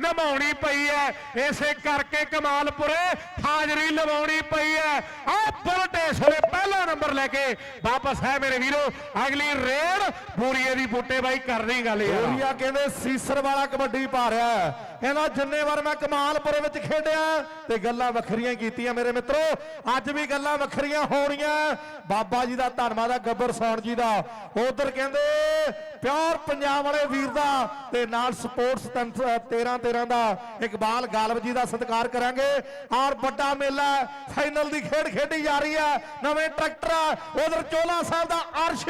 ਨਿਭਾਉਣੀ ਪਈ ਹੈ ਇਸੇ ਕਰਕੇ ਕਮਾਲਪੁਰੇ ਹਾਜ਼ਰੀ ਲਵਾਉਣੀ ਪਈ ਹੈ ਆ ਬੁਲਟ ਇਸ ਵੇਲੇ ਪਹਿਲਾ ਨੰਬਰ ਲੈ ਕੇ ਵਾਪਸ ਹੈ ਮੇਰੇ ਵੀਰੋ। ਅਗਲੀ ਰੇਡ ਬੂਰੀਏ ਦੀ ਬੂਟੇ ਬਾਈ ਕਰਨੀ ਗੱਲ ਯਾਰ। ਕੋਰੀਆ ਕਹਿੰਦੇ ਸੀਸਰ ਵਾਲਾ ਕਬੱਡੀ ਪਾ ਰਿਹਾ ਕਹਿੰਦਾ ਜਿੰਨੇ ਵਾਰ ਮੈਂ ਕਮਾਲਪੁਰ ਵਿੱਚ ਖੇਡਿਆ ਤੇ ਗੱਲਾਂ ਵੱਖਰੀਆਂ ਕੀਤੀਆਂ ਮੇਰੇ ਮਿੱਤਰੋ। ਅੱਜ ਵੀ ਗੱਲਾਂ ਵੱਖਰੀਆਂ ਹੋਣੀਆਂ। ਬਾਬਾ ਜੀ ਦਾ ਧੰਨਵਾਦ ਹੈ ਗੱਬਰ ਸੌਣ ਜੀ ਦਾ। ਉਧਰ ਕਹਿੰਦੇ ਪਿਓਰ ਪੰਜਾਬ ਵਾਲੇ ਵੀਰ ਦਾ ਤੇ ਨਾਲ ਸਪੋਰਟਸ 13 13 ਦਾ ਇਕਬਾਲ ਗਾਲਬ ਜੀ ਦਾ ਸਤਿਕਾਰ ਕਰਾਂਗੇ। ਔਰ ਵੱਡਾ ਮੇਲਾ ਫਾਈਨਲ ਦੀ ਖੇਡ ਖੇਡੀ ਜਾ ਰਹੀ ਹੈ ਨਵੇਂ ਟਰੈਕਟਰ ਉਧਰ ਚੋਲਾ ਸਾਹਿਬ ਦਾ ਅਰਸ਼,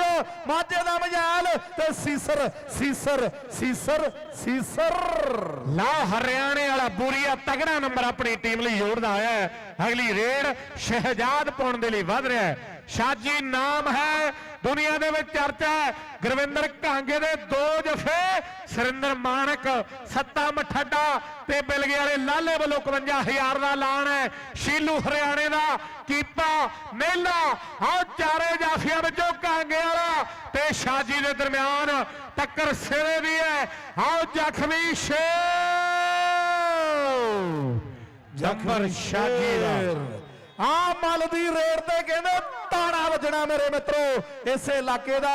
ਮਾਝੇ ਦਾ ਮਜਾਲ ਤੇ ਸੀਸਰ ਸੀਸਰ ਸੀਸਰ ਸੀਸਰ। ਲਾ। ਹਰਿਆਣੇ ਵਾਲਾ ਬੂਰੀਆ ਤਗੜਾ ਨੰਬਰ ਆਪਣੀ ਟੀਮ ਲਈ ਜੋੜਦਾ ਹੈ। ਅਗਲੀ ਰੇਡ ਸ਼ਹਿਜਾਦ ਪਾਉਣ ਦੇ ਲਈ ਵਧ ਰਿਹਾ ਹੈ। ਸ਼ਾਜੀ ਨਾਮ ਹੈ। ਦੁਨੀਆ ਦੇ ਵਿੱਚ ਚਰਚਾ ਹੈ। ਗੁਰਵਿੰਦਰ ਕਾਂਗੇ ਦੇ ਦੋ ਜਫੇ, ਸੁਰਿੰਦਰ ਮਾਨਕ, ਸੱਤਾ ਮਠੱਡਾ ਤੇ ਬਿਲਗੇ ਵਾਲੇ ਲਾਲੇ ਵੱਲੋਂ 51000 ਦਾ ਐਲਾਨ ਹੈ। ਸ਼ੀਲੂ ਹਰਿਆਣੇ ਦਾ ਕੀਤਾ ਮੇਲਾ, ਆਹ ਚਾਰੇ ਜਾਫੀਆਂ ਵਿੱਚੋਂ ਕਾਂਗੇ ਵਾਲਾ ਤੇ ਸ਼ਾਜੀ ਦੇ ਦਰਮਿਆਨ ਟੱਕਰ ਸਿਰੇ ਦੀ ਹੈ। ਆਓ ਜ਼ਖਮੀ ਸ਼ੇਰ Cappar Şakir. ਆ ਮਲ ਦੀ ਰੇਡ ਤੇ ਕਹਿੰਦੇ ਤਾੜਾ ਵੱਜਣਾ ਮੇਰੇ ਮਿੱਤਰੋ। ਇਸੇ ਇਲਾਕੇ ਦਾ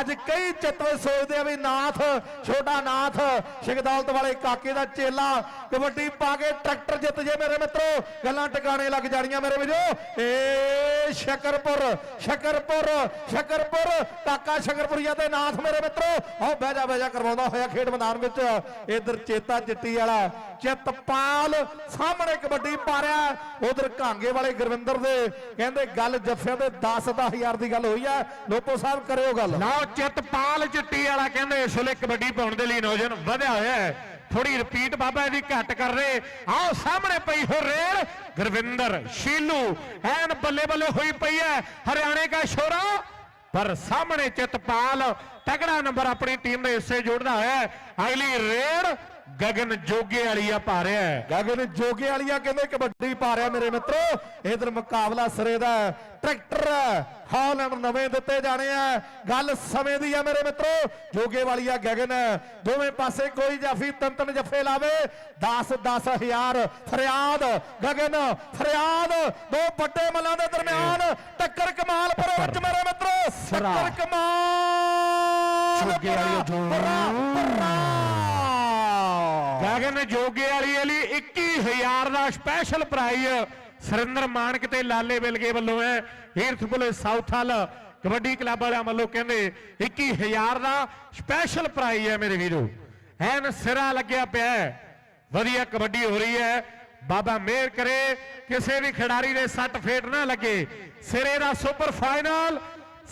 ਅੱਜ ਕਈ ਚਿੱਤਵੇ ਸੋਚਦੇ ਆ ਵੀ ਨਾਥ, ਛੋਟਾ ਨਾਥ ਸ਼ਿਕਦੌਲਤ ਵਾਲੇ ਕਾਕੇ ਦਾ ਚੇਲਾ ਕਬੱਡੀ ਪਾ ਕੇ ਟਰੈਕਟਰ ਜਿੱਤ ਜੇ ਮੇਰੇ ਮਿੱਤਰੋ। ਗੱਲਾਂ ਟਿਕਾਣੇ ਲੱਗ ਜਾਣੀਆਂ ਮੇਰੇ ਵੀਰੋ। ਏ ਸ਼ਕਰਪੁਰ ਸ਼ਕਰਪੁਰ ਸ਼ਕਰਪੁਰ, ਕਾਕਾ ਸ਼ਕਰਪੁਰੀਆ ਤੇ ਨਾਥ ਮੇਰੇ ਮਿੱਤਰੋ। ਆਹ ਬਹਿ ਜਾ ਬਹਿ ਜਾ, ਕਰਵਾਉਂਦਾ ਹੋਇਆ ਖੇਡ ਮੈਦਾਨ ਵਿੱਚ। ਇਧਰ ਚੇਤਾ ਚਿੱਟੀ ਵਾਲਾ ਚਿੱਤਪਾਲ ਸਾਹਮਣੇ ਕਬੱਡੀ ਪਾ ਰਿਹਾ। ਉਧਰ ਘਾਂਗੇ ਵਾਲੇ ਗੁਰਵਿੰਦਰ ਦੇ, ਕਹਿੰਦੇ ਗੱਲ ਜੱਫਿਆਂ ਦੇ 10 ਹਜ਼ਾਰ ਦੀ ਗੱਲ ਹੋਈ ਆ। ਲੋਪੋ ਸਾਹਿਬ, ਕਰਿਓ ਗੱਲ। ਲਓ, ਚਿੱਤਪਾਲ ਚਿੱਟੀ ਵਾਲਾ ਕਹਿੰਦੇ, ਇਸ ਵੇਲੇ ਕਬੱਡੀ ਪਾਉਣ ਦੇ ਲਈ ਨੌਜਵਾਨ ਵਧਿਆ ਹੋਇਆ ਹੈ। ਥੋੜੀ ਰਿਪੀਟ ਬਾਬਾ ਇਹਦੀ ਘੱਟ ਕਰ ਰਹੇ। ਆਓ, ਸਾਹਮਣੇ ਪਈ ਹੋ ਰੇਲ। ਗੁਰਵਿੰਦਰ, ਸ਼ੀਲੂ, ਐਨ ਬੱਲੇ ਬੱਲੇ ਹੋਈ ਪਈ ਹੈ। ਹਰਿਆਣੇ ਦਾ ਸ਼ੋਰਾ। ਪਰ ਸਾਹਮਣੇ ਚਿੱਤਪਾਲ ਤਗੜਾ ਨੰਬਰ ਆਪਣੀ ਟੀਮ ਦੇ ਹਿੱਸੇ ਜੋੜਦਾ ਹੋਇਆ ਅਗਲੀ ਰੇਡ ਗਗਨ ਜੋਗੇ ਵਾਲੀ ਆ ਪਾ ਰਿਹਾ ਹੈ। ਗਗਨ ਜੋਗੇ ਵਾਲੀਆ ਕਹਿੰਦੇ ਕਬੱਡੀ ਪਾ ਰਿਹਾ ਮੇਰੇ ਮਿੱਤਰੋ। ਇਧਰ ਮੁਕਾਬਲਾ ਸਿਰੇ ਦਾ। ਟਰੈਕਟਰ ਹਾਲੈਂਡ ਨਵੇਂ ਦਿੱਤੇ ਜਾਣੇ ਆ। ਗੱਲ ਸਮੇਂ ਦੀ ਆ ਮੇਰੇ ਮਿੱਤਰੋ। ਜੋਗੇ ਵਾਲੀਆ ਗਗਨ ਦੋਵੇਂ ਪਾਸੇ ਕੋਈ ਜਾਫੀ ਤਿੰਨ ਤਿੰਨ ਜੱਫੇ ਲਾਵੇ। 10 10000 ਫਰਿਆਦ ਗਗਨ ਫਰਿਆਦ। ਦੋ ਵੱਡੇ ਮੱਲਾਂ ਦੇ ਦਰਮਿਆਨ। ਟੱਕਰ ਕਮਾਲਪੁਰ ਵਿੱਚ ਮੇਰੇ ਮਿੱਤਰੋ। ਟੱਕਰ ਕਮਾਲ ਜੋਗੇ ਵਾਲੀਆ ਜੋ- ਪਰਾ। ਗਗਨ ਜੋਗੇ ਵਾਲੀ ਲਈ 21000 ਦਾ ਸਪੈਸ਼ਲ ਪ੍ਰਾਈਜ਼ ਸੁਰਿੰਦਰ ਮਾਨਕ ਤੇ ਲਾਲੇ ਬਿਲਗੇ ਵੱਲੋਂ ਹੈ। ਹੀਰਥ ਸਾਊਥ ਹਲ, ਕਬੱਡੀ ਕਲੱਬ ਵਾਲਿਆਂ ਵੱਲੋਂ ਕਹਿੰਦੇ 21000 ਦਾ ਸਪੈਸ਼ਲ ਪ੍ਰਾਈਜ਼ ਹੈ ਮੇਰੇ ਵੀਰੋ। ਐਨ ਸਿਰਾ ਲੱਗਿਆ ਪਿਆ ਵਧੀਆ ਕਬੱਡੀ ਹੋ ਰਹੀ ਹੈ। ਬਾਬਾ ਮਿਹਰ ਕਰੇ, ਕਿਸੇ ਵੀ ਖਿਡਾਰੀ ਦੇ ਸੱਟ ਫੇਟ ਨਾ ਲੱਗੇ। ਸਿਰੇ ਦਾ ਸੁਪਰ ਫਾਈਨਲ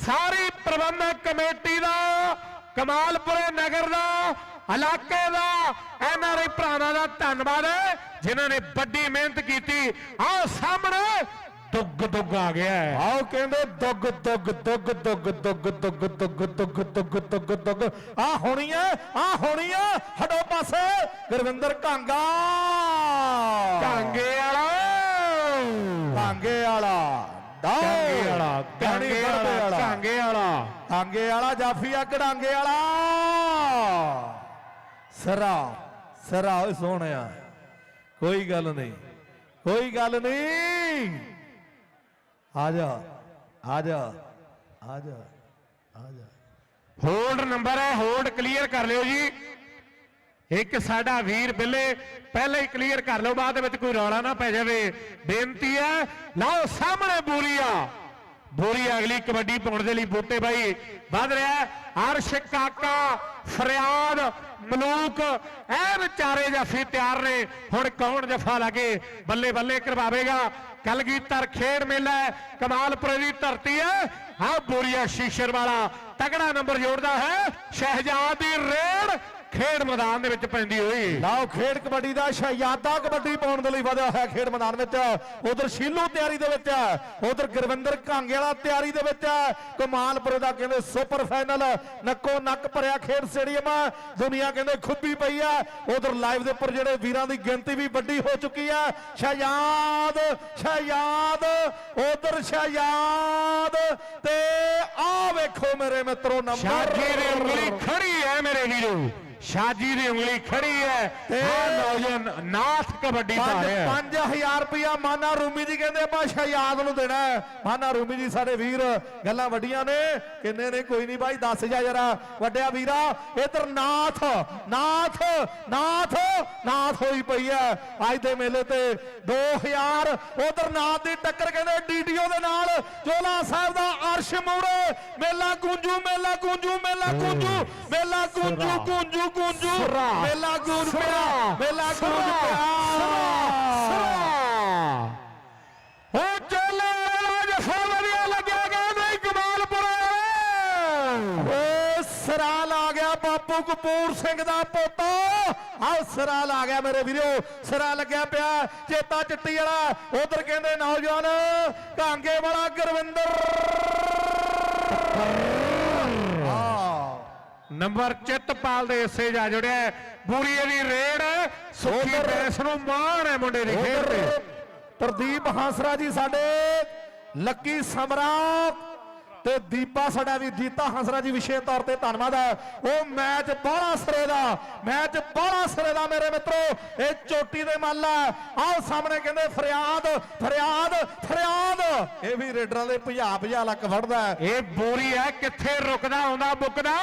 ਸਾਰੀ ਪ੍ਰਬੰਧਕ ਕਮੇਟੀ ਦਾ, ਕਮਾਲਪੁਰੇ ਨਗਰ ਦਾ ਇਲਾਕੇ ਦਾ ਐਨਆਰਆਈ ਭਰਾਵਾਂ ਦਾ ਧੰਨਵਾਦ ਜਿਨ੍ਹਾਂ ਨੇ ਵੱਡੀ ਮਿਹਨਤ ਕੀਤੀ ਆਹ ਸਾਹਮਣੇ ਦੁੱਗ ਦੁੱਗ ਆ ਗਿਆ ਆਓ ਕਹਿੰਦੇ ਦੁੱਗ ਦੁੱਗ ਦੁੱਗ ਦੁੱਗ ਦੁੱਗ ਦੁੱਗ ਦੁੱਗ ਦੁੱਗ ਦੁੱਗ ਦੁੱਗ ਦੁੱਗ ਆ ਹੋਣੀ ਐ ਆ ਹੋਣੀ ਐ ਹਟੋ ਪਾਸੇ ਗੁਰਵਿੰਦਰ ਕਾਂਗਾ ਕਾਂਗੇ ਵਾਲਾ ਕਾਂਗੇ ਵਾਲਾ। ਕਾਂਗੇ ਵਾਲਾ ਕਾਂਗੇ ਵਾਲਾ ਕਾਂਗੇ ਵਾਲਾ ਕਾਂਗੇ ਵਾਲਾ ਜਾਫੀਆ ਕਢਾਂਗੇ ਵਾਲਾ ਸਰਾ ਸਰਾ ਓਏ ਸੋਹਣਿਆ। ਕੋਈ ਗੱਲ ਨਹੀਂ, ਕੋਈ ਗੱਲ ਨਹੀਂ। ਆ ਜਾ ਆ ਜਾ ਆ ਜਾ ਆ ਜਾ। ਹੋਲਡ ਨੰਬਰ ਹੈ ਹੋਲਡ ਕਲੀਅਰ ਕਰ ਲਿਓ ਜੀ। ਇੱਕ ਸਾਡਾ ਵੀਰ ਬਿੱਲੇ, ਪਹਿਲਾਂ ਹੀ ਕਲੀਅਰ ਕਰ ਲਓ, ਬਾਅਦ ਵਿੱਚ ਕੋਈ ਰੌਲਾ ਨਾ ਪੈ ਜਾਵੇ। ਬੇਨਤੀ ਹੈ, ਲਓ ਸਾਹਮਣੇ ਬੂਰੀਆ। ਬੋਰੀ ਅਗਲੀ ਕਬੱਡੀ ਪਾਉਣ ਦੇ ਲਈ ਬੂਟੇ ਬਾਈ। ਵੱਧ ਰਿਹਾ ਹੈ। ਅਰਸ਼ ਕਾਕਾ, ਫਰਿਆਦ ਮਲੂਕ ਇਹ ਵਿਚਾਰੇ ਜਾਫੀ ਤਿਆਰ ਨੇ, ਹੁਣ ਕੌਣ ਜਫਾ ਲਾਗੇ? ਬੱਲੇ ਬੱਲੇ ਕਰਵਾਵੇਗਾ। ਕਲਗੀਧਰ ਖੇਡ ਮੇਲਾ ਹੈ, ਕਮਾਲਪੁਰੇ ਦੀ ਧਰਤੀ ਹੈ। ਆ ਬੋਰੀਆ ਸ਼ੀਸ਼ਰ ਵਾਲਾ ਤਗੜਾ ਨੰਬਰ ਜੋੜਦਾ ਹੈ, ਸ਼ਹਿਜਾਦ ਦੀ ਰੇਡ। ਖੇਡ ਮੈਦਾਨ ਦੇ ਵਿੱਚ ਪੈਂਦੀ ਹੋਈ। ਲਓ ਖੇਡ ਕਬੱਡੀ ਦਾ ਸ਼ਹਿਜ਼ਾਦਾ ਕਬੱਡੀ ਪਾਉਣ ਦੇ ਲਈ ਵਧਿਆ ਹੋਇਆ ਖੇਡ ਮੈਦਾਨ ਵਿੱਚ। ਉਧਰ ਸ਼ੀਲੂ ਤਿਆਰੀ ਦੇ ਵਿੱਚ। ਉਧਰ ਗੁਰਵਿੰਦਰ ਕਾਂਗੇ ਵਾਲਾ ਤਿਆਰੀ ਦੇ ਵਿੱਚ। ਕਮਾਲਪੁਰ ਦਾ ਕਹਿੰਦੇ ਸੁਪਰ ਫਾਈਨਲ। ਨੱਕੋ ਨੱਕ ਭਰਿਆ ਖੇਡ ਸਟੇਡੀਅਮ। ਦੁਨੀਆ ਕਹਿੰਦੇ ਖੁੱਬੀ ਪਈ ਆ। ਉਧਰ ਲਾਈਵ ਦੇ ਉੱਪਰ ਜਿਹੜੇ ਵੀਰਾਂ ਦੀ ਗਿਣਤੀ ਵੀ ਵੱਡੀ ਹੋ ਚੁੱਕੀ ਆ। ਸ਼ਹਿਜ਼ਾਦ ਸ਼ਹਿਜ਼ਾਦ ਉਧਰ ਸ਼ਹਿਜ਼ਾਦ। ਤੇ ਆ ਵੇਖੋ ਮੇਰੇ ਮਿੱਤਰੋ ਨੰਬਰ ਸ਼ਾਜੀ ਦੀ ਉਂਗਲੀ ਖੜੀ ਹੈ ਮੇਰੇ ਵੀਰੋ। ਸ਼ਾਜੀ ਦੀ ਉਂਗਲੀ ਖੜੀ ਹੈ। ਤੇ- ਨੌਜਵਾਨ ਨਾਥ ਕਬੱਡੀ ਪਾ ਪੰਜ ਰਿਹਾ 5000 ਰੁਪਇਆ ਮਾਨਾ ਰੂਮੀ ਜੀ ਕਹਿੰਦੇ ਆਪਾਂ ਸ਼ਹਿਜ਼ਾਦ ਨੂੰ ਦੇਣਾ। ਮਾਨਾ ਰੂਮੀ ਜੀ ਸਾਡੇ ਵੀਰ ਗੱਲਾਂ ਵੱਡੀਆਂ ਨੇ। ਕਿੰਨੇ ਨੇ ਕੋਈ ਨਹੀਂ ਬਾਈ ਦੱਸ ਜਾ ਜਰਾ। ਵੱਡਿਆ ਵੀਰਾ ਇਧਰ ਨਾਥ ਨਾਥ ਨਾਥ ਨਾਥ ਹੋਈ ਪਈ ਹੈ। ਅੱਜ ਦੇ ਮੇਲੇ ਤੇ 2000 ਉਧਰ ਨਾਥ ਦੀ ਟੱਕਰ ਕਹਿੰਦੇ ਡੀਡੀਓ ਦੇ ਨਾਲ। ਚੋਲਾ ਸਾਹਿਬ ਦਾ ਅਰਸ਼ ਮੂਰੇ ਮੇਲਾ ਗੂੰਜੂ ਮੇਲਾ ਗੂੰਜੂ ਮੇਲਾ ਗੂੰਜੂ ਮੇਲਾ ਗੂੰਜੂ ਗੂੰਜੂ ਗੂੰਜੂ। ਮੇਲਾ ਗੂੰਜ ਪਿਆ। ਮੇਲਾ ਗੂੰਜ ਸਰਾ। ਪਿਆ। ਉਹ ਚੱਲੇ ਜਫਾ ਵਧੀਆ ਲੱਗਿਆ ਗਿਆ ਨਹੀਂ ਕਮਾਲਪੁਰ ਓ ਸਰਾਲ ਆ ਗਿਆ ਬਾਪੂ ਕਪੂਰ ਸਿੰਘ ਦਾ ਪੋਤਾ। ਆਹ ਸਰਾਲ ਆ ਗਿਆ ਮੇਰੇ ਵੀਰੋ। ਸਰਾ ਲੱਗਿਆ ਪਿਆ ਚੇਤਾ ਚਿੱਟੀ ਵਾਲਾ। ਉਧਰ ਕਹਿੰਦੇ ਨੌਜਵਾਨ ਕਾਂਗੇ ਵਾਲਾ ਗੁਰਵਿੰਦਰ। ਆ ਨੰਬਰ ਚਿੱਤਪਾਲ ਦੇ ਹਿੱਸੇ ਜਾ ਜੁੜਿਆ। ਬੂਰੀਏ ਦੀ ਰੇਡ ਸੁੱਖੀ ਬੈਸ ਨੂੰ ਮਾਣ ਹੈ ਮੁੰਡੇ ਦੀ ਖੇਡ ਤੇ ਪ੍ਰਦੀਪ ਹਾਸਰਾ ਜੀ ਸਾਡੇ ਲੱਕੀ ਸਮਰਾਟ ਤੇ ਦੀਪਾ ਸਾਡਾ ਵੀ ਜੀਤਾ ਹੰਸਰਾ ਜੀ ਵਿਸ਼ੇਸ਼ ਤੌਰ ਤੇ ਧੰਨਵਾਦ ਹੈ। ਉਹ ਮੈਚ ਬਾਹਲਾ ਸਿਰੇ ਦਾ, ਮੈਚ ਬਾਹਲਾ ਸਿਰੇ ਦਾ ਮੇਰੇ ਮਿੱਤਰੋ। ਇਹ ਚੋਟੀ ਦੇ ਮੱਲ ਹੈ। ਆਹ ਸਾਹਮਣੇ ਕਹਿੰਦੇ ਫਰਿਆਦ ਫਰਿਆਦ ਫਰਿਆਦ। ਇਹ ਵੀ ਰੇਡਰਾਂ ਦੇ ਭਜਾ ਭਜਾ ਲੱਕ ਫੜਦਾ ਇਹ ਬੋਰੀ ਹੈ, ਕਿੱਥੇ ਰੁਕਦਾ, ਆਉਂਦਾ, ਬੁੱਕਦਾ।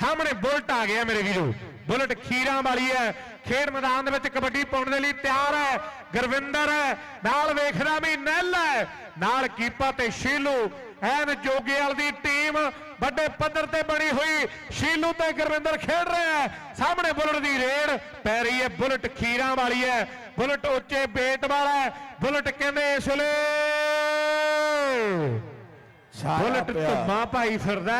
ਸਾਹਮਣੇ ਬੁਲਟ ਆ ਗਿਆ ਮੇਰੇ ਵੀਰੋ। ਬੁਲਟ ਖੀਰਾਂ ਵਾਲੀ ਹੈ। ਖੇਡ ਮੈਦਾਨ ਦੇ ਵਿੱਚ ਕਬੱਡੀ ਪਾਉਣ ਦੇ ਲਈ ਤਿਆਰ ਹੈ। ਗੁਰਵਿੰਦਰ ਹੈ। ਨਾਲ ਵੇਖਦਾ ਵੀ ਨੈਲ ਹੈ। ਨਾਲ ਕੀਪਾ ਤੇ ਸ਼ੀਲੂ। ਐਨ ਜੋਗੇਵਾਲ ਦੀ ਟੀਮ ਵੱਡੇ ਪੱਧਰ ਤੇ ਬਣੀ ਹੋਈ ਸ਼ੀਲੂ ਤੇ ਗੁਰਵਿੰਦਰ ਖੇਡ ਰਿਹਾ ਹੈ ਸਾਹਮਣੇ ਬੁਲਟ ਦੀ ਰੇਡ ਪੈ ਰਹੀ ਹੈ ਬੁਲਟ ਖੀਰਾਂ ਵਾਲੀ ਹੈ ਬੁਲਟ ਉੱਚੇ ਬੇਟ ਵਾਲਾ ਹੈ ਬੁਲਟ ਕਹਿੰਦੇ ਇਸ ਵੇਲੇ ਬੁਲਟ। ਧੁੰਮਾ ਪਾਈ ਫਿਰਦਾ।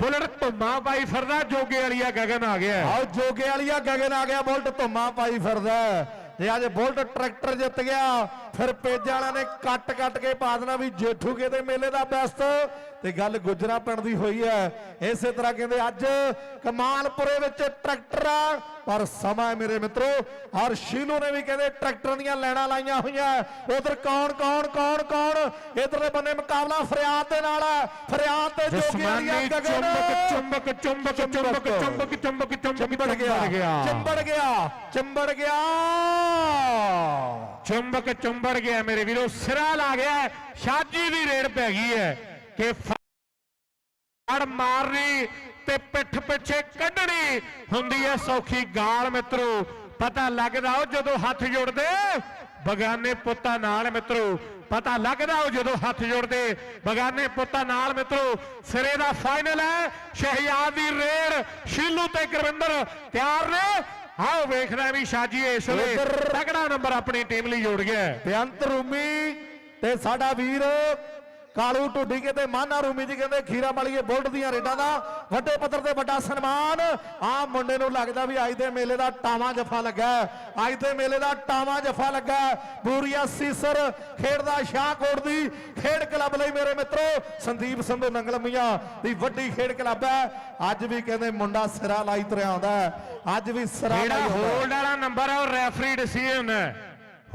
ਬੁਲਟ ਧੁੰਮਾ ਪਾਈ ਫਿਰਦਾ ਜੋਗੇ ਵਾਲੀਆ ਗਗਨ ਆ ਗਿਆ। ਆਓ ਜੋਗੇ ਵਾਲੀਆ ਗਗਨ ਆ ਗਿਆ ਬੁਲਟ ਧੁੰਮਾ ਪਾਈ ਫਿਰਦਾ। ਤੇ ਅੱਜ ਬੁਲਟ ਟਰੈਕਟਰ ਜਿੱਤ ਗਿਆ ਫਿਰ ਪੇਜ ਵਾਲਿਆਂ ਨੇ ਕੱਟ ਕੱਟ ਕੇ ਪਾ ਦੇਣਾ ਵੀ ਜੇਠੂ ਕੇ ਤੇ ਮੇਲੇ ਦਾ ਬੈਸਟ ਤੇ ਗੱਲ ਗੁਜਰਾ ਪਿੰਡ ਦੀ ਹੋਈ ਹੈ। ਇਸੇ ਤਰ੍ਹਾਂ ਕਹਿੰਦੇ ਅੱਜ ਕਮਾਲਪੁਰੇ ਵਿੱਚ ਟਰੈਕਟਰ ਆ ਪਰ ਸਮਾਂ ਮੇਰੇ ਮਿੱਤਰੋ ਔਰ ਸ਼ੀਲੂ ਨੇ ਵੀ ਕਹਿੰਦੇ ਟਰੈਕਟਰਾਂ ਦੀਆਂ ਲੈਣਾ ਲਾਈਆਂ ਹੋਈਆਂ ਉਧਰ ਕੌਣ ਕੌਣ ਕੌਣ ਕੌਣ? ਇਧਰਲੇ ਬੰਨੇ ਮੁਕਾਬਲਾ ਫਰਿਆਦ ਦੇ ਨਾਲ ਹੈ। ਫਰਿਆਦ ਤੇ ਜੋਗੇ ਵਾਲੀਆ ਜਸਮਾਨੀ ਗਗਨ। ਚੁੰਬਕ ਚੁੰਬਕ ਚੁੰਬਕ ਚੁੰਬਕ ਚੁੰਬਕ। ਚੁੰਬਕ ਚੰਬੜ ਗਿਆ। ਚੰਬੜ ਗਿਆ। ਚੰਬੜ ਗਿਆ। ਚੁੰਬਕ ਚੁੰਬੜ ਗਿਆ ਮੇਰੇ ਵੀਰੋ, ਸਿਰਾ ਲਾ ਗਿਆ, ਸ਼ਾਜੀ ਦੀ ਰੇਡ ਪੈ ਗਈ ਹੈ ਕਿ ਫੜ ਮਾਰਨੀ ਤੇ ਪਿੱਠ ਪਿੱਛੇ ਕੱਢਣੀ ਹੁੰਦੀ ਹੈ ਸੌਖੀ ਗਾਲ ਮਿੱਤਰੋ। ਪਤਾ ਲੱਗਦਾ ਉਹ ਜਦੋਂ ਹੱਥ ਜੁੜਦੇ, ਬਗਾਨੇ ਪੁੱਤਾਂ ਨਾਲ ਮਿੱਤਰੋ। ਪਤਾ ਲੱਗਦਾ ਉਹ ਜਦੋਂ ਹੱਥ ਜੁੜਦੇ, ਬਗਾਨੇ ਪੁੱਤਾਂ ਨਾਲ ਮਿੱਤਰੋ। ਸਿਰੇ ਦਾ ਫਾਈਨਲ ਹੈ, ਸ਼ਹਿਜ਼ਾਦ ਦੀ ਰੇੜ, ਸ਼ੀਲੂ ਤੇ ਗੁਰਵਿੰਦਰ ਤਿਆਰ ਨੇ। ਆਓ ਵੇਖਦਾ ਵੀ ਸ਼ਾਜੀ ਇਸ ਵੇਲੇ ਤਗੜਾ ਨੰਬਰ ਆਪਣੀ ਟੀਮ ਲਈ ਜੋੜ ਗਿਆ। ਬੇਅੰਤ ਰੂਮੀ ਤੇ ਸਾਡਾ ਵੀਰ ਕਾਲੂ ਢੁੱਡੀ ਕੇ ਤੇ ਮਾਨਾ ਰੂਮੀ ਜੀ ਕਹਿੰਦੇ ਖੀਰਾ ਵਾਲੀਏ ਬੁਲਟ ਦੀਆਂ ਰੇਡਾਂ ਦਾ ਵੱਡੇ ਪੱਧਰ ਤੇ ਵੱਡਾ ਸਨਮਾਨ ਆ ਮੁੰਡੇ ਨੂੰ ਲੱਗਦਾ ਵੀ ਅੱਜ ਦੇ ਮੇਲੇ ਦਾ ਟਾਵਾਂ ਜਫਾ ਲੱਗਾ। ਅੱਜ ਦੇ ਮੇਲੇ ਦਾ ਟਾਵਾਂ ਜਫਾ ਲੱਗਾ। ਬੂਰੀਆ ਸੀਸਰ ਖੇਡਦਾ ਸ਼ਾਹਕੋਟ ਦੀ ਖੇਡ ਕਲੱਬ ਲਈ ਮੇਰੇ ਮਿੱਤਰੋ ਸੰਦੀਪ ਸੰਧੂ ਨੰਗਲ ਮੀਆਂ ਦੀ ਵੱਡੀ ਖੇਡ ਕਲੱਬ ਹੈ ਅੱਜ ਵੀ ਕਹਿੰਦੇ ਮੁੰਡਾ ਸਿਰਾ ਲਾਈ ਤੁਰਿਆ ਆਉਂਦਾ। ਅੱਜ ਵੀ ਸਿਰਾ ਲਾਈ। ਹੋਲਡ ਵਾਲਾ ਨੰਬਰ ਹੈ ਉਹ ਰੈਫਰੀ ਡਿਸੀਜਨ ਹੈ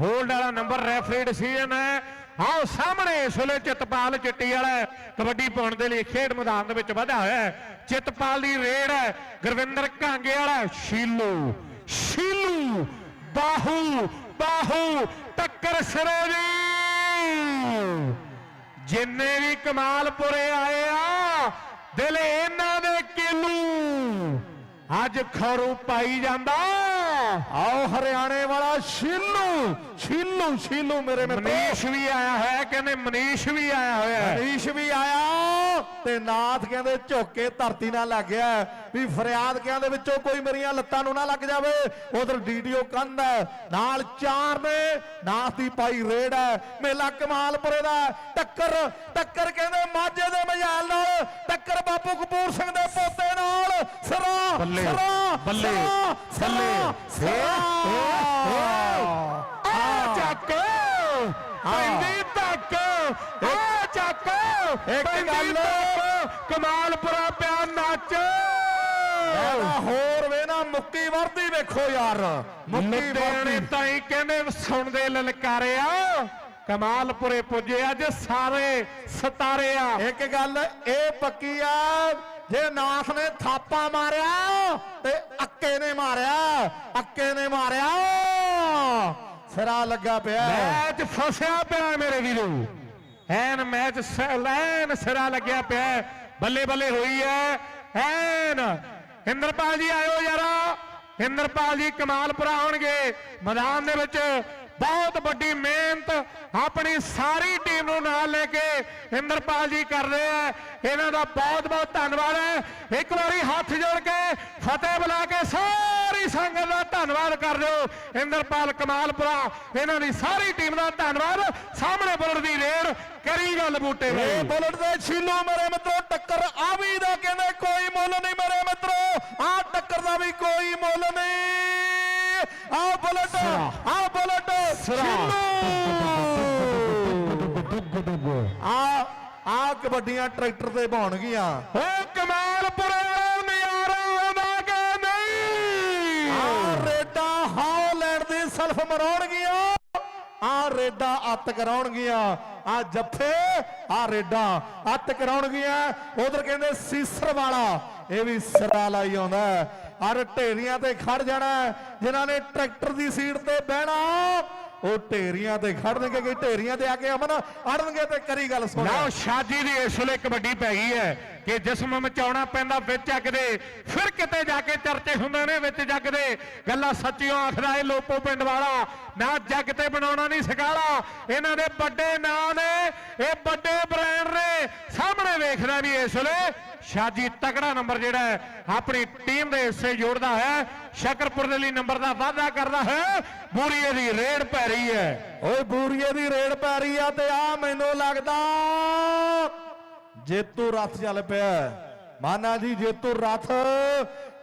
ਹੋਲਡ ਵਾਲਾ ਨੰਬਰ ਰੈਫਰੀ ਡਿਸੀਜਨ ਹੈ ਆਓ ਸਾਹਮਣੇ, ਇਸ ਵੇਲੇ ਚਿਤਪਾਲ ਚਿੱਟੀ ਵਾਲਾ ਕਬੱਡੀ ਪਾਉਣ ਦੇ ਲਈ ਖੇਡ ਮੈਦਾਨ ਦੇ ਵਿੱਚ ਵਧਿਆ ਹੋਇਆ ਹੈ। ਚਿਤਪਾਲ ਦੀ ਰੇਡ ਹੈ। ਗੁਰਵਿੰਦਰ ਕਾਂਗੇ ਵਾਲਾ ਸ਼ੀਲੂ ਸ਼ੀਲੂ, ਬਾਹੂ ਬਾਹੂ, ਟੱਕਰ ਸਿਰੇ ਦੀ। ਜਿੰਨੇ ਵੀ ਕਮਾਲਪੁਰੇ ਆਏ ਆ, ਦਿਲ ਇਹਨਾਂ ਦੇ ਕਿਲੂ। ਅੱਜ ਖਰੂ ਪਾਈ ਜਾਂਦਾ। ਆਓ ਹਰਿਆਣੇ ਵਾਲਾ ਸ਼ੀਲੂ ਸ਼ੀਲੂ ਸ਼ੀਲੂ ਮੇਰੇ ਮਿੱਤਰੋ ਮਨੀਸ਼ ਵੀ ਆਇਆ ਹੋਇਆ ਕਹਿੰਦੇ ਮਨੀਸ਼ ਵੀ ਆਇਆ ਹੋਇਆ ਹੈ। ਹਰੀਸ਼ ਵੀ ਆਇਆ ਤੇ ਨਾਥ ਕਹਿੰਦੇ ਝੋਕੇ ਧਰਤੀ ਨਾਲ ਲੱਗ ਗਿਆ ਵੀ ਫਰਿਆਦ ਕਿਆਂ ਦੇ ਵਿੱਚੋਂ ਕੋਈ ਮੇਰੀਆਂ ਲੱਤਾਂ ਨੂੰ ਨਾ ਲੱਗ ਜਾਵੇ ਉਧਰ ਡੀਡੀਓ ਕੰਧ ਹੈ ਨਾਲ ਚਾਰ ਨੇ ਨਾਥ ਦੀ ਪਾਈ ਰੇਡ ਹੈ ਮੇਲਾ ਕਮਾਲਪੁਰੇ ਦਾ ਹੈ। ਟੱਕਰ ਟੱਕਰ ਕਹਿੰਦੇ ਮਾਝੇ ਦੇ ਮਜਾਲ ਨਾਲ ਟੱਕਰ ਬਾਪੂ ਕਪੂਰ ਸਿੰਘ ਦੇ ਪੋਤੇ ਨਾਲ ਸਰਾ ਬੱਲੇ, ਬੱਲੇ, ਬੱਲੇ। ਸਰਾ, ਆ। ਚੱਕ ਆ ਚੱਕ। ਇੱਕ ਗੱਲ- ਕਮਾਲਪੁਰਾ ਪਿਆ ਨੱਚ। ਹੋਰ ਵੇ ਨਾ ਮੁੱਕੀ ਵਰਦੀ ਵੇਖੋ ਯਾਰ। ਮੁੱਕੀ ਵਰਦੀ। ਤਾਈਂ ਕਹਿੰਦੇ ਸੁਣਦੇ ਲਲਕਾਰਿਆ ਕਮਾਲਪੁਰੇ ਪੁੱਜੇ ਅੱਜ ਸਾਰੇ ਸਤਾਰੇ ਆ। ਇੱਕ ਗੱਲ ਇਹ ਪੱਕੀ ਆ ਜੇ ਨਾਥ ਨੇ ਥਾਪਾ ਮਾਰਿਆ ਤੇ ਅੱਕੇ ਨੇ ਮਾਰਿਆ ਅੱਕੇ ਨੇ ਮਾਰਿਆ ਸਿਰਾ ਲੱਗਾ ਪਿਆ। ਮੈਚ ਫਸਿਆ ਪਿਆ ਮੇਰੇ ਵੀਰੋ। ਐਨ ਮੈਚ ਸ- ਸਿਰਾ ਲੱਗਿਆ ਪਿਆ ਬੱਲੇ ਬੱਲੇ ਹੋਈ ਹੈ। ਐਨ, ਇੰਦਰਪਾਲ ਜੀ ਆਇਓ ਯਾਰਾ। ਇੰਦਰਪਾਲ ਜੀ ਕਮਾਲਪੁਰਾ ਆਉਣਗੇ ਮੈਦਾਨ ਦੇ ਵਿੱਚ ਬਹੁਤ ਵੱਡੀ ਮਿਹਨਤ ਆਪਣੀ ਸਾਰੀ ਟੀਮ ਨੂੰ ਨਾਲ ਲੈ ਕੇ ਇੰਦਰਪਾਲ ਜੀ ਕਰ ਰਹੇ ਆ ਇਹਨਾਂ ਦਾ ਬਹੁਤ ਬਹੁਤ ਧੰਨਵਾਦ ਹੈ। ਇੱਕ ਵਾਰੀ ਹੱਥ ਜੋੜ ਕੇ ਫਤਿਹ ਬੁਲਾ ਕੇ ਸਾਰੀ ਸੰਗਤ ਦਾ ਧੰਨਵਾਦ ਕਰ ਦਿਓ। ਇੰਦਰਪਾਲ ਕਮਾਲਪੁਰਾ ਇਹਨਾਂ ਦੀ ਸਾਰੀ ਟੀਮ ਦਾ ਧੰਨਵਾਦ। ਸਾਹਮਣੇ ਬੁਲਟ ਦੀ ਰੇਡ ਕਰੀ ਗੱਲ ਬੂਟੇ ਇਹ ਬਾਈ ਬੁਲਟ ਦੇ ਛੀਲੂ ਮੇਰੇ ਮਿੱਤਰੋ ਟੱਕਰ ਆ ਵੀ ਦਾ ਕਹਿੰਦੇ ਕੋਈ ਮੁੱਲ ਨਹੀਂ ਮੇਰੇ ਮਿੱਤਰੋ। ਆ ਟੱਕਰ ਦਾ ਵੀ ਕੋਈ ਮੁੱਲ ਨਹੀਂ। ਆ ਬੁਲਟ ਆ ਬੁਲਟ ਛੀਲੂ। ਆ ਆ ਕਬੱਡੀਆਂ ਟਰੈਕਟਰ ਤੇ ਪਾਉਣਗੀਆਂ ਓ ਕਮਾਲਪੁਰਾ ਸਲਫ ਮਰਾਉਣਗੀਆਂ। ਆ ਰੇਡਾ ਅੱਤ ਕਰਾਉਣਗੀਆਂ। ਆ ਜੱਫੇ, ਆ ਰੇਡਾ ਅੱਤ ਕਰਾਉਣਗੀਆਂ। ਉਧਰ ਕਹਿੰਦੇ ਸੀਸਰ ਵਾਲਾ, ਇਹ ਵੀ ਸਿਰਾ ਲਾਈ ਆਉਂਦਾ ਅਰ ਢੇਰੀਆਂ ਤੇ ਖੜ ਜਾਣਾ ਜਿਨ੍ਹਾਂ ਨੇ ਟਰੈਕਟਰ ਦੀ ਸੀਟ ਤੇ ਬਹਿਣਾ, ਉਹ ਢੇਰੀਆਂ ਤੇ ਖੜਨਗੇ ਕਿ ਢੇਰੀਆਂ ਤੇ ਆ ਕੇ ਅਮਨ ਅੜਨਗੇ ਤੇ ਕਰੀ ਗੱਲ ਸੁਣ। ਲਓ, ਸ਼ਾਦੀ ਦੀ ਇਸ ਵੇਲੇ ਕਬੱਡੀ ਪੈ ਗਈ ਹੈ। ਕਿ ਜਿਸਮ ਮਚਾਉਣਾ ਪੈਂਦਾ ਵਿੱਚ ਜੱਗ ਦੇ, ਫਿਰ ਕਿਤੇ ਜਾ ਕੇ ਚਰਚੇ ਹੁੰਦੇ ਨੇ ਵਿੱਚ ਜੱਗ ਦੇ। ਗੱਲਾਂ ਸੱਚੀਆਂ ਆਖਦਾ ਇਹ ਲੋਪੋ ਪਿੰਡ ਵਾਲਾ, ਨਾ ਜੱਗ ਤੇ ਬਣਾਉਣਾ ਨਹੀਂ ਸਿਕਾਲਾ ਇਹਨਾਂ ਦੇ ਵੱਡੇ ਨਾਂ ਨੇ, ਇਹ ਵੱਡੇ ਬ੍ਰਾਂਡ ਨੇ। ਸਾਹਮਣੇ ਵੇਖਦਾ ਵੀ ਇਸ ਵੇਲੇ ਸ਼ਾਜੀ ਤਕੜਾ ਨੰਬਰ ਜਿਹੜਾ ਹੈ, ਆਪਣੀ ਟੀਮ ਦੇ ਹਿੱਸੇ ਜੋੜਦਾ ਹੈ। ਸ਼ਕਰਪੁਰ ਦੇ ਲਈ ਨੰਬਰ ਦਾ ਵਾਅਦਾ ਕਰਦਾ ਹੈ, ਬੂਰੀਏ ਦੀ ਰੇਡ ਪੈ ਰਹੀ ਹੈ। ਓਏ ਬੂਰੀਏ ਦੀ ਰੇਡ ਪੈ ਰਹੀ ਆ ਤੇ ਆ ਮੈਨੂੰ ਲੱਗਦਾ ਜੇਤੂ ਰਥ ਚੱਲ ਪਿਆ ਮਾਨਾ ਜੀ ਜੇਤੂ ਰਥ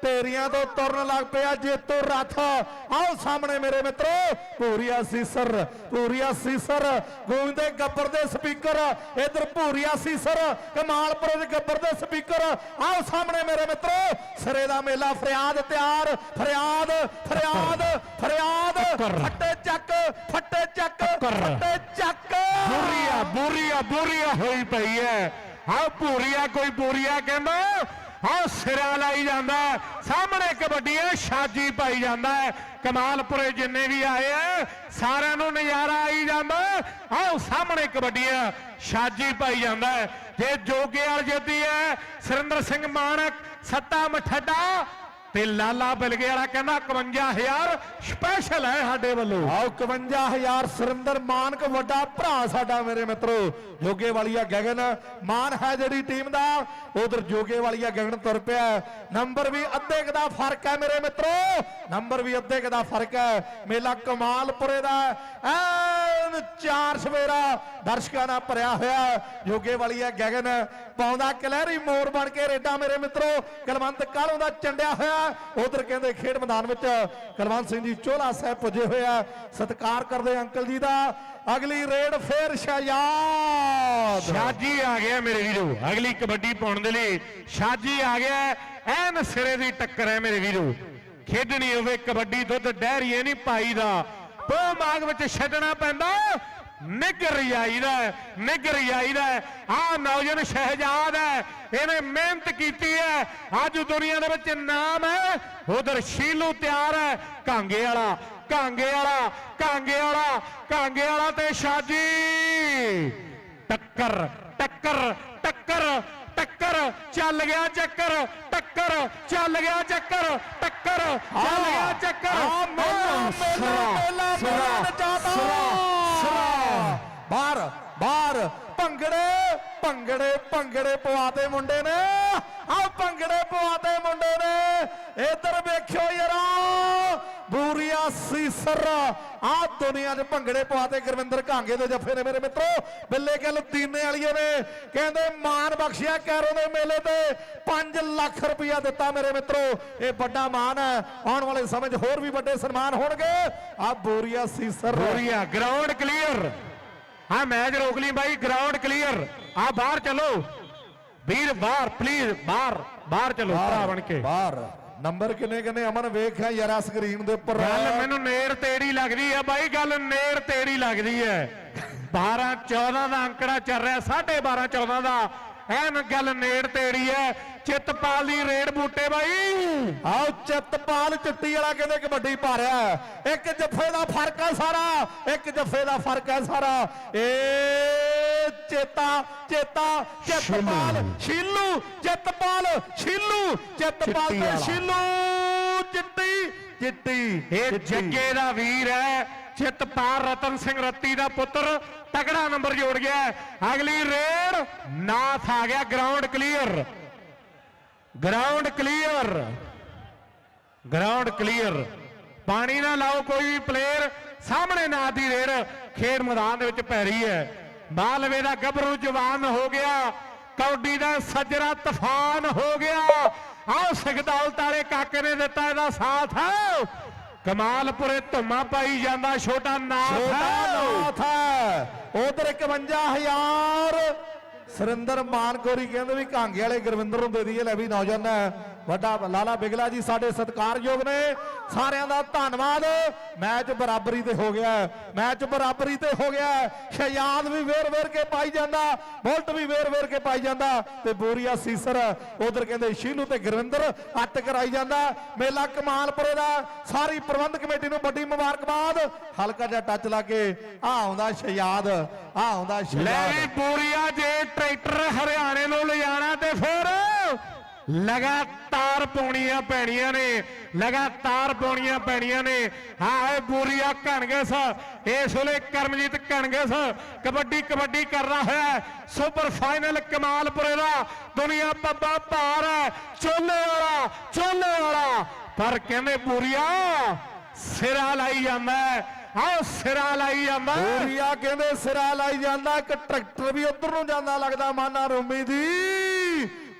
ਢੇਰੀਆਂ ਤੋਂ ਤੁਰਨ ਲੱਗ ਪਿਆ ਜੇਤੂ ਰਥ। ਆਓ ਸਾਹਮਣੇ ਮੇਰੇ ਮਿੱਤਰੋ ਭੂਰੀਆ ਸੀਸਰ ਭੂਰੀਆ ਸੀਸਰ ਗੋਇੰਦੇ ਗੱਬਰ ਦੇ ਸਪੀਕਰ ਇਧਰ ਭੂਰੀਆ ਸੀਸਰ ਕਮਾਲਪੁਰ ਦੇ ਗੱਬਰ ਦੇ ਸਪੀਕਰ। ਆਓ ਸਾਹਮਣੇ ਮੇਰੇ ਮਿੱਤਰੋ ਸਿਰੇ ਦਾ ਮੇਲਾ ਫਰਿਆਦ ਤਿਆਰ ਫਰਿਆਦ ਫਰਿਆਦ ਫਰਿਆਦ। ਫੱਟੇ ਚੱਕ ਫੱਟੇ ਚੱਕ। ਫੱਟੇ ਚੱਕ। ਬੂਰੀਆ ਬੂਰੀਆ ਬੂਰੀਆ ਹੋਈ ਪਈ ਹੈ। ਹਾਂ, ਭੂਰੀਆ ਕੋਈ ਬੂਰੀਆ ਕਹਿੰਦਾ, ਹਾਂ, ਸਿਰਾ ਲਾਈ ਜਾਂਦਾ ਸਾਹਮਣੇ ਕਬੱਡੀ ਹੈ, ਸ਼ਾਜੀ ਪਾਈ ਜਾਂਦਾ ਕਮਾਲਪੁਰੇ ਜਿੰਨੇ ਵੀ ਆਏ ਆ, ਸਾਰਿਆਂ ਨੂੰ ਨਜ਼ਾਰਾ ਆਈ ਜਾਂਦਾ ਆਹ ਸਾਹਮਣੇ ਕਬੱਡੀਆਂ ਸ਼ਾਜੀ ਪਾਈ ਜਾਂਦਾ ਜੇ ਜੋਗੇ ਵਾਲ ਜਿੱਦੀ ਹੈ, ਸੁਰਿੰਦਰ ਸਿੰਘ ਮਾਨਕ, ਸੱਤਾ ਮਠੱਡਾ ਤੇ ਲਾਲਾ ਬਿਲਗੇ ਵਾਲਾ ਕਹਿੰਦਾ 51000 ਸਪੈਸ਼ਲ ਹੈ ਸਾਡੇ ਵੱਲੋਂ। ਆਓ 51000 ਸੁਰਿੰਦਰ ਮਾਨਕ, ਵੱਡਾ ਭਰਾ ਸਾਡਾ ਮੇਰੇ ਮਿੱਤਰੋ। ਜੋਗੇ ਵਾਲੀਆ ਗਗਨ, ਮਾਨ ਹੈ ਜਿਹੜੀ ਟੀਮ ਦਾ। ਉਧਰ ਜੋਗੇ ਵਾਲੀਆ ਗਗਨ ਤੁਰ ਪਿਆ ਨੰਬਰ ਵੀ ਅੱਧੇ ਕੁ ਦਾ ਫ਼ਰਕ ਹੈ ਮੇਰੇ ਮਿੱਤਰੋ। ਨੰਬਰ ਵੀ ਅੱਧੇ ਕੁ ਦਾ ਫ਼ਰਕ ਹੈ। ਮੇਲਾ ਕਮਾਲਪੁਰੇ ਦਾ ਐਨ ਚਾਰ ਸਵੇਰਾ ਦਰਸ਼ਕਾਂ ਨਾਲ ਭਰਿਆ ਹੋਇਆ ਜੋਗੇ ਵਾਲੀਆ ਗਗਨ ਪਾਉਂਦਾ ਕਲਹਿਰੀ ਮੋਰ ਬਣ ਕੇ ਰੇਡਾ ਮੇਰੇ ਮਿੱਤਰੋ। ਕਲਵੰਤ ਕਾਲੋਂ ਦਾ ਚੰਡਿਆ ਹੋਇਆ? ਉਧਰ ਕਹਿੰਦੇ ਖੇਡ ਮੈਦਾਨ ਵਿੱਚ ਕਲਵੰਤ ਸਿੰਘ ਜੀ ਚੋਲਾ ਸਾਹਿਬ ਪੁੱਜੇ ਹੋਏ ਸਤਿਕਾਰ ਕਰਦੇ ਅੰਕਲ ਜੀ ਦਾ। ਅਗਲੀ ਰੇਡ ਫੇਰ ਸ਼ਾਯਾਦ ਸ਼ਾਜੀ ਆ ਗਿਆ ਮੇਰੇ ਵੀਰੋ। ਅਗਲੀ ਕਬੱਡੀ ਪਾਉਣ ਦੇ ਲਈ ਸ਼ਾਜੀ ਆ ਗਿਆ। ਐਨ ਸਿਰੇ ਦੀ ਟੱਕਰ ਹੈ ਮੇਰੇ ਵੀਰੋ। ਖੇਡਣੀ ਹੋਵੇ ਕਬੱਡੀ ਦੁੱਧ ਡਹਿਰੀਏ ਨਹੀਂ ਪਾਈ ਦਾ। ਪੋ ਵਿੱਚ ਛੱਡਣਾ ਪੈਂਦਾ। ਨਿੱਗਰ ਜਾਈਦਾ ਨਿੱਗਰ ਜਾਈਦਾ ਆ ਨੌਜਵਾਨ ਸ਼ਹਿਜਾਦ ਹੈ, ਇਹਨੇ ਮਿਹਨਤ ਕੀਤੀ ਹੈ। ਅੱਜ ਦੁਨੀਆ ਦੇ ਵਿੱਚ ਨਾਮ ਹੈ, ਉਧਰ ਸ਼ੀਲੂ ਤਿਆਰ ਹੈ, ਕਾਂਗੇ ਵਾਲਾ ਕਾਂਗੇ ਵਾਲਾ ਕਾਂਗੇ ਵਾਲਾ ਕਾਂਗੇ ਵਾਲਾ ਤੇ ਸ਼ਾਜੀ। ਟੱਕਰ ਟੱਕਰ ਟੱਕਰ ਟੱਕਰ, ਚੱਲ ਗਿਆ ਚੱਕਰ। ਟੱਕਰ ਚੱਲ ਗਿਆ ਚੱਕਰ ਟੱਕਰ ਚੱਲ ਗਿਆ ਚੱਕਰ ਮੇਲਾ ਮੇਲਾ ਮੇਲਾ ਬਾਹਰ ਬਾਹਰ ਭੰਗੜੇ ਭੰਗੜੇ ਭੰਗੜੇ ਪਵਾਤੇ ਮੁੰਡੇ ਨੇ ਆ ਭੰਗੜੇ ਪਵਾਤੇ ਮੁੰਡੇ ਨੇ ਇਧਰ ਵੇਖਿਓ ਯਾਰਾ ਬੂਰੀਆ ਸੀਸਰ। ਆ ਦੁਨੀਆ 'ਚ ਭੰਗੜੇ ਪਵਾਤੇ ਗੁਰਵਿੰਦਰ ਕਾਂਗੇ ਦੇ ਜੱਫੇ ਨੇ ਮੇਰੇ ਮਿੱਤਰੋ। ਬਿੱਲੇ ਗੱਲ ਦੀਨੇ ਵਾਲੀਏ ਨੇ ਕਹਿੰਦੇ ਮਾਨ ਬਖਸ਼ਿਆ ਕੈਰੋ ਦੇ ਮੇਲੇ ਤੇ 5 ਲੱਖ ਰੁਪਇਆ ਦਿੱਤਾ ਮੇਰੇ ਮਿੱਤਰੋ। ਇਹ ਵੱਡਾ ਮਾਨ ਹੈ। ਆਉਣ ਵਾਲੇ ਸਮੇਂ 'ਚ ਹੋਰ ਵੀ ਵੱਡੇ ਸਨਮਾਨ ਹੋਣਗੇ। ਆ ਬੂਰੀਆ ਸੀਸਰ। ਰੋਰੀਆ ਗਰਾਊਂਡ ਕਲੀਅਰ ਹਾਂ ਮੈਚ ਰੋਕ ਲਈ ਬਾਈ ਗਰਾਊਂਡ ਕਲੀਅਰ ਆ ਬਾਹਰ ਚਲੋ। ਵੀਰ, ਬਾਹਰ ਪਲੀਜ਼ ਬਾਹਰ। ਬਾਹਰ ਚਲੋ ਭਰਾ ਬਣ ਕੇ। ਬਾਹਰ। ਨੰਬਰ ਕਿੰਨੇ ਕਿੰਨੇ? ਅਮਨ ਵੇਖਿਆ ਯਾਰਾ ਸਕਰੀਨ ਦੇ ਉੱਪਰ। ਗੱਲ ਮੈਨੂੰ ਨੇੜ ਤੇੜੀ ਲੱਗਦੀ ਆ ਬਾਈ ਗੱਲ ਨੇੜ ਤੇੜੀ ਲੱਗਦੀ ਹੈ 12 14 ਦਾ ਅੰਕੜਾ ਚੱਲ ਰਿਹਾ 12.5 14 ਦਾ। ਐਨ ਗੱਲ ਨੇੜ ਤੇੜੀ ਹੈ ਚਿੱਤਪਾਲ ਦੀ ਰੇਡ ਬੂਟੇ ਬਾਈ ਆਓ ਚਿੱਤਪਾਲ ਚਿੱਟੀ ਵਾਲਾ ਕਹਿੰਦੇ ਕਬੱਡੀ ਪਾ ਰਿਹਾ ਹੈ। ਇੱਕ ਜੱਫੇ ਦਾ ਫ਼ਰਕ ਹੈ ਸਾਰਾ ਇੱਕ ਜੱਫੇ ਦਾ ਫ਼ਰਕ ਹੈ ਸਾਰਾ ਏ ਚੇਤਾ ਚੇਤਾ ਚਿੱਤਪਾਲ ਸ਼ੀਲੂ ਚਿੱਤਪਾਲ ਸ਼ੀਲੂ ਚਿੱਤਪਾਲ ਤੇ। ਸ਼ੀਲੂ ਚਿੱਟੀ ਚਿੱਟੀ ਇਹ। ਜੱਗੇ ਦਾ ਵੀਰ ਹੈ ਚਿੱਤਪਾਲ ਰਤਨ ਸਿੰਘ ਰੱਤੀ ਦਾ ਪੁੱਤਰ, ਤਗੜਾ ਨੰਬਰ ਜੋੜ ਗਿਆ ਅਗਲੀ ਰੇਡ, ਨਾਥ ਆ ਗਿਆ ground clear ground clear ground clear ਪਾਣੀ ਨਾ ਲਾਓ ਕੋਈ ਵੀ ਪਲੇਅਰ ਸਾਹਮਣੇ ਨਾਥ ਦੀ ਰੇਡ ਖੇਡ ਮੈਦਾਨ ਦੇ ਵਿੱਚ ਪੈ ਰਹੀ ਹੈ। ਮਾਲਵੇ ਦਾ ਗੱਭਰੂ ਜਵਾਨ ਹੋ ਗਿਆ। ਕੌਡੀ ਦਾ ਸੱਜਰਾ ਤੂਫਾਨ ਹੋ ਗਿਆ। ਆਓ ਸਿਗਦੌਲਤ ਵਾਲੇ ਕਾਕੇ ਨੇ ਦਿੱਤਾ ਇਹਦਾ ਸਾਥ। ਕਮਾਲਪੁਰੇ ਧੁੰਮਾ ਪਾਈ ਜਾਂਦਾ, ਛੋਟਾ ਨਾਥ ਛੋਟਾ ਨਾਥ ਹੈ। ਉਧਰ 51000 ਸੁਰਿੰਦਰ ਮਾਨਕੋਰੀ ਕਹਿੰਦੇ ਵੀ ਕਾਂਗੇ ਵਾਲੇ ਗੁਰਵਿੰਦਰ ਨੂੰ ਦੇ ਦਈਏ, ਲੈ ਵੀ ਨੌਜਵਾਨ ਹੈ। ਵੱਡਾ ਲਾਲਾ ਬਿਗਲਾ ਜੀ, ਸਾਡੇ ਸਤਿਕਾਰਯੋਗ ਨੇ। ਸਾਰਿਆਂ ਦਾ ਧੰਨਵਾਦ। ਮੈਚ ਬਰਾਬਰੀ ਤੇ ਹੋ ਗਿਆ। ਮੈਚ ਬਰਾਬਰੀ ਤੇ ਹੋ ਗਿਆ। ਹੈ। ਵੀ ਵੇਰ ਵੇਰ ਕੇ ਪਾਈ ਜਾਂਦਾ। ਬੁਲਟ ਵੀ ਵੇਰ ਵੇਰ ਕੇ ਪਾਈ ਜਾਂਦਾ। ਤੇ ਬੋਰੀਆ ਸੀਸਰ, ਉਧਰ ਕਹਿੰਦੇ ਸ਼ੀਲੂ ਤੇ ਗੁਰਵਿੰਦਰ ਅੱਤ ਕਰਾਈ ਜਾਂਦਾ। ਮੇਲਾ ਕਮਾਲਪੁਰੇ ਦਾ। ਸਾਰੀ ਪ੍ਰਬੰਧ ਕਮੇਟੀ ਨੂੰ ਵੱਡੀ ਮੁਬਾਰਕਬਾਦ। ਹਲਕਾ ਜਿਹਾ ਟੱਚ ਲਾ ਕੇ, ਆ ਆਉਂਦਾ ਸ਼ਹਿਜ਼ਾਦ, ਆ ਆਉਂਦਾ ਲੈ ਵੀ ਪੂਰੀਆ ਜੇ ਟਰੈਕਟਰ ਹਰਿਆਣੇ ਨੂੰ ਲਿਜਾਣਾ ਤੇ ਫਿਰ ਲਗਾਤਾਰ ਪਾਉਣੀਆਂ ਪੈਣੀਆਂ ਨੇ, ਲਗਾਤਾਰ ਪਾਉਣੀਆਂ ਪੈਣੀਆਂ ਨੇ। ਹਾਂ ਇਹ ਪੂਰੀਆ ਇਸ ਵੇਲੇ ਕਰਮਜੀਤ ਕਣਗਸ, ਕਬੱਡੀ ਕਬੱਡੀ ਕਰ ਰਿਹਾ ਹੈ। ਸੁਪਰ ਫਾਈਨਲ ਕਮਾਲਪੁਰੇ ਦਾ, ਦੁਨੀਆ ਪੱਬਾ ਭਾਰ ਹੈ। ਚੋਲੇ ਵਾਲਾ ਚੋਲੇ ਵਾਲਾ। ਪਰ ਕਹਿੰਦੇ ਬੂਰੀਆ, ਸਿਰਾ ਲਾਈ ਜਾਂਦਾ ਹੈ। ਆਹ ਸਿਰਾ ਲਾਈ ਜਾਂਦਾ ਹੈ। ਕਹਿੰਦੇ ਸਿਰਾ ਲਾਈ ਜਾਂਦਾ, ਇੱਕ ਟਰੈਕਟਰ ਵੀ ਉਧਰ ਨੂੰ ਜਾਂਦਾ ਲੱਗਦਾ, ਮਾਨਾ ਰੂਮੀ ਦੀ।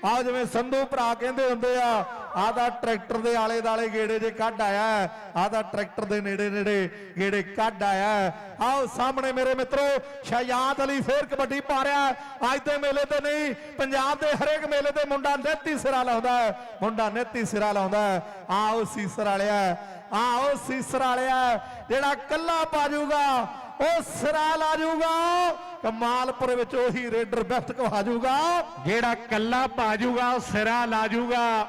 ਆ ਜਿਵੇਂ ਸੰਧੂ ਭਰਾ ਕਹਿੰਦੇ ਹੁੰਦੇ ਆ ਆਹ ਦਾ ਟਰੈਕਟਰ ਦੇ ਆਲੇ ਦਾਲੇ ਗੇੜੇ ਜੇ ਕੱਢ ਆਇਆ ਆਹ ਦਾ ਟਰੈਕਟਰ ਦੇ ਨੇੜੇ ਨੇੜੇ ਗੇੜੇ ਕੱਢ ਆਇਆ ਆਓ ਸਾਹਮਣੇ ਮੇਰੇ ਮਿੱਤਰੋ, ਸ਼ਹਿਜ਼ਾਦ ਅਲੀ ਫੇਰ ਕਬੱਡੀ ਪਾ ਰਿਹਾ ਅੱਜ ਦੇ ਮੇਲੇ ਤੇ ਨਹੀਂ, ਪੰਜਾਬ ਦੇ ਹਰੇਕ ਮੇਲੇ ਤੇ ਮੁੰਡਾ ਨਿੱਤੀ ਸਿਰਾ ਲਾਉਂਦਾ ਮੁੰਡਾ ਨਿੱਤੀ ਸਿਰਾ ਲਾਉਂਦਾ ਹੈ। ਆਓ ਸੀਸਰ ਵਾਲਿਆ ਆਓ ਸੀਸਰ ਵਾਲਿਆ ਜਿਹੜਾ ਕੱਲਾ ਪਾਜੂਗਾ ਉਹ ਸਿਰਾ ਲਾ ਜਾਊਗਾ। ਕਮਾਲਪੁਰ ਵਿੱਚ ਉਹੀ ਰੇਡਰ ਬੈਸਟ ਕਹਾ ਜਾਊਗਾ। ਜਿਹੜਾ ਕੱਲਾ ਭਾਜੂਗਾ ਉਹ ਸਿਰਾ ਲਾਜੂਗਾ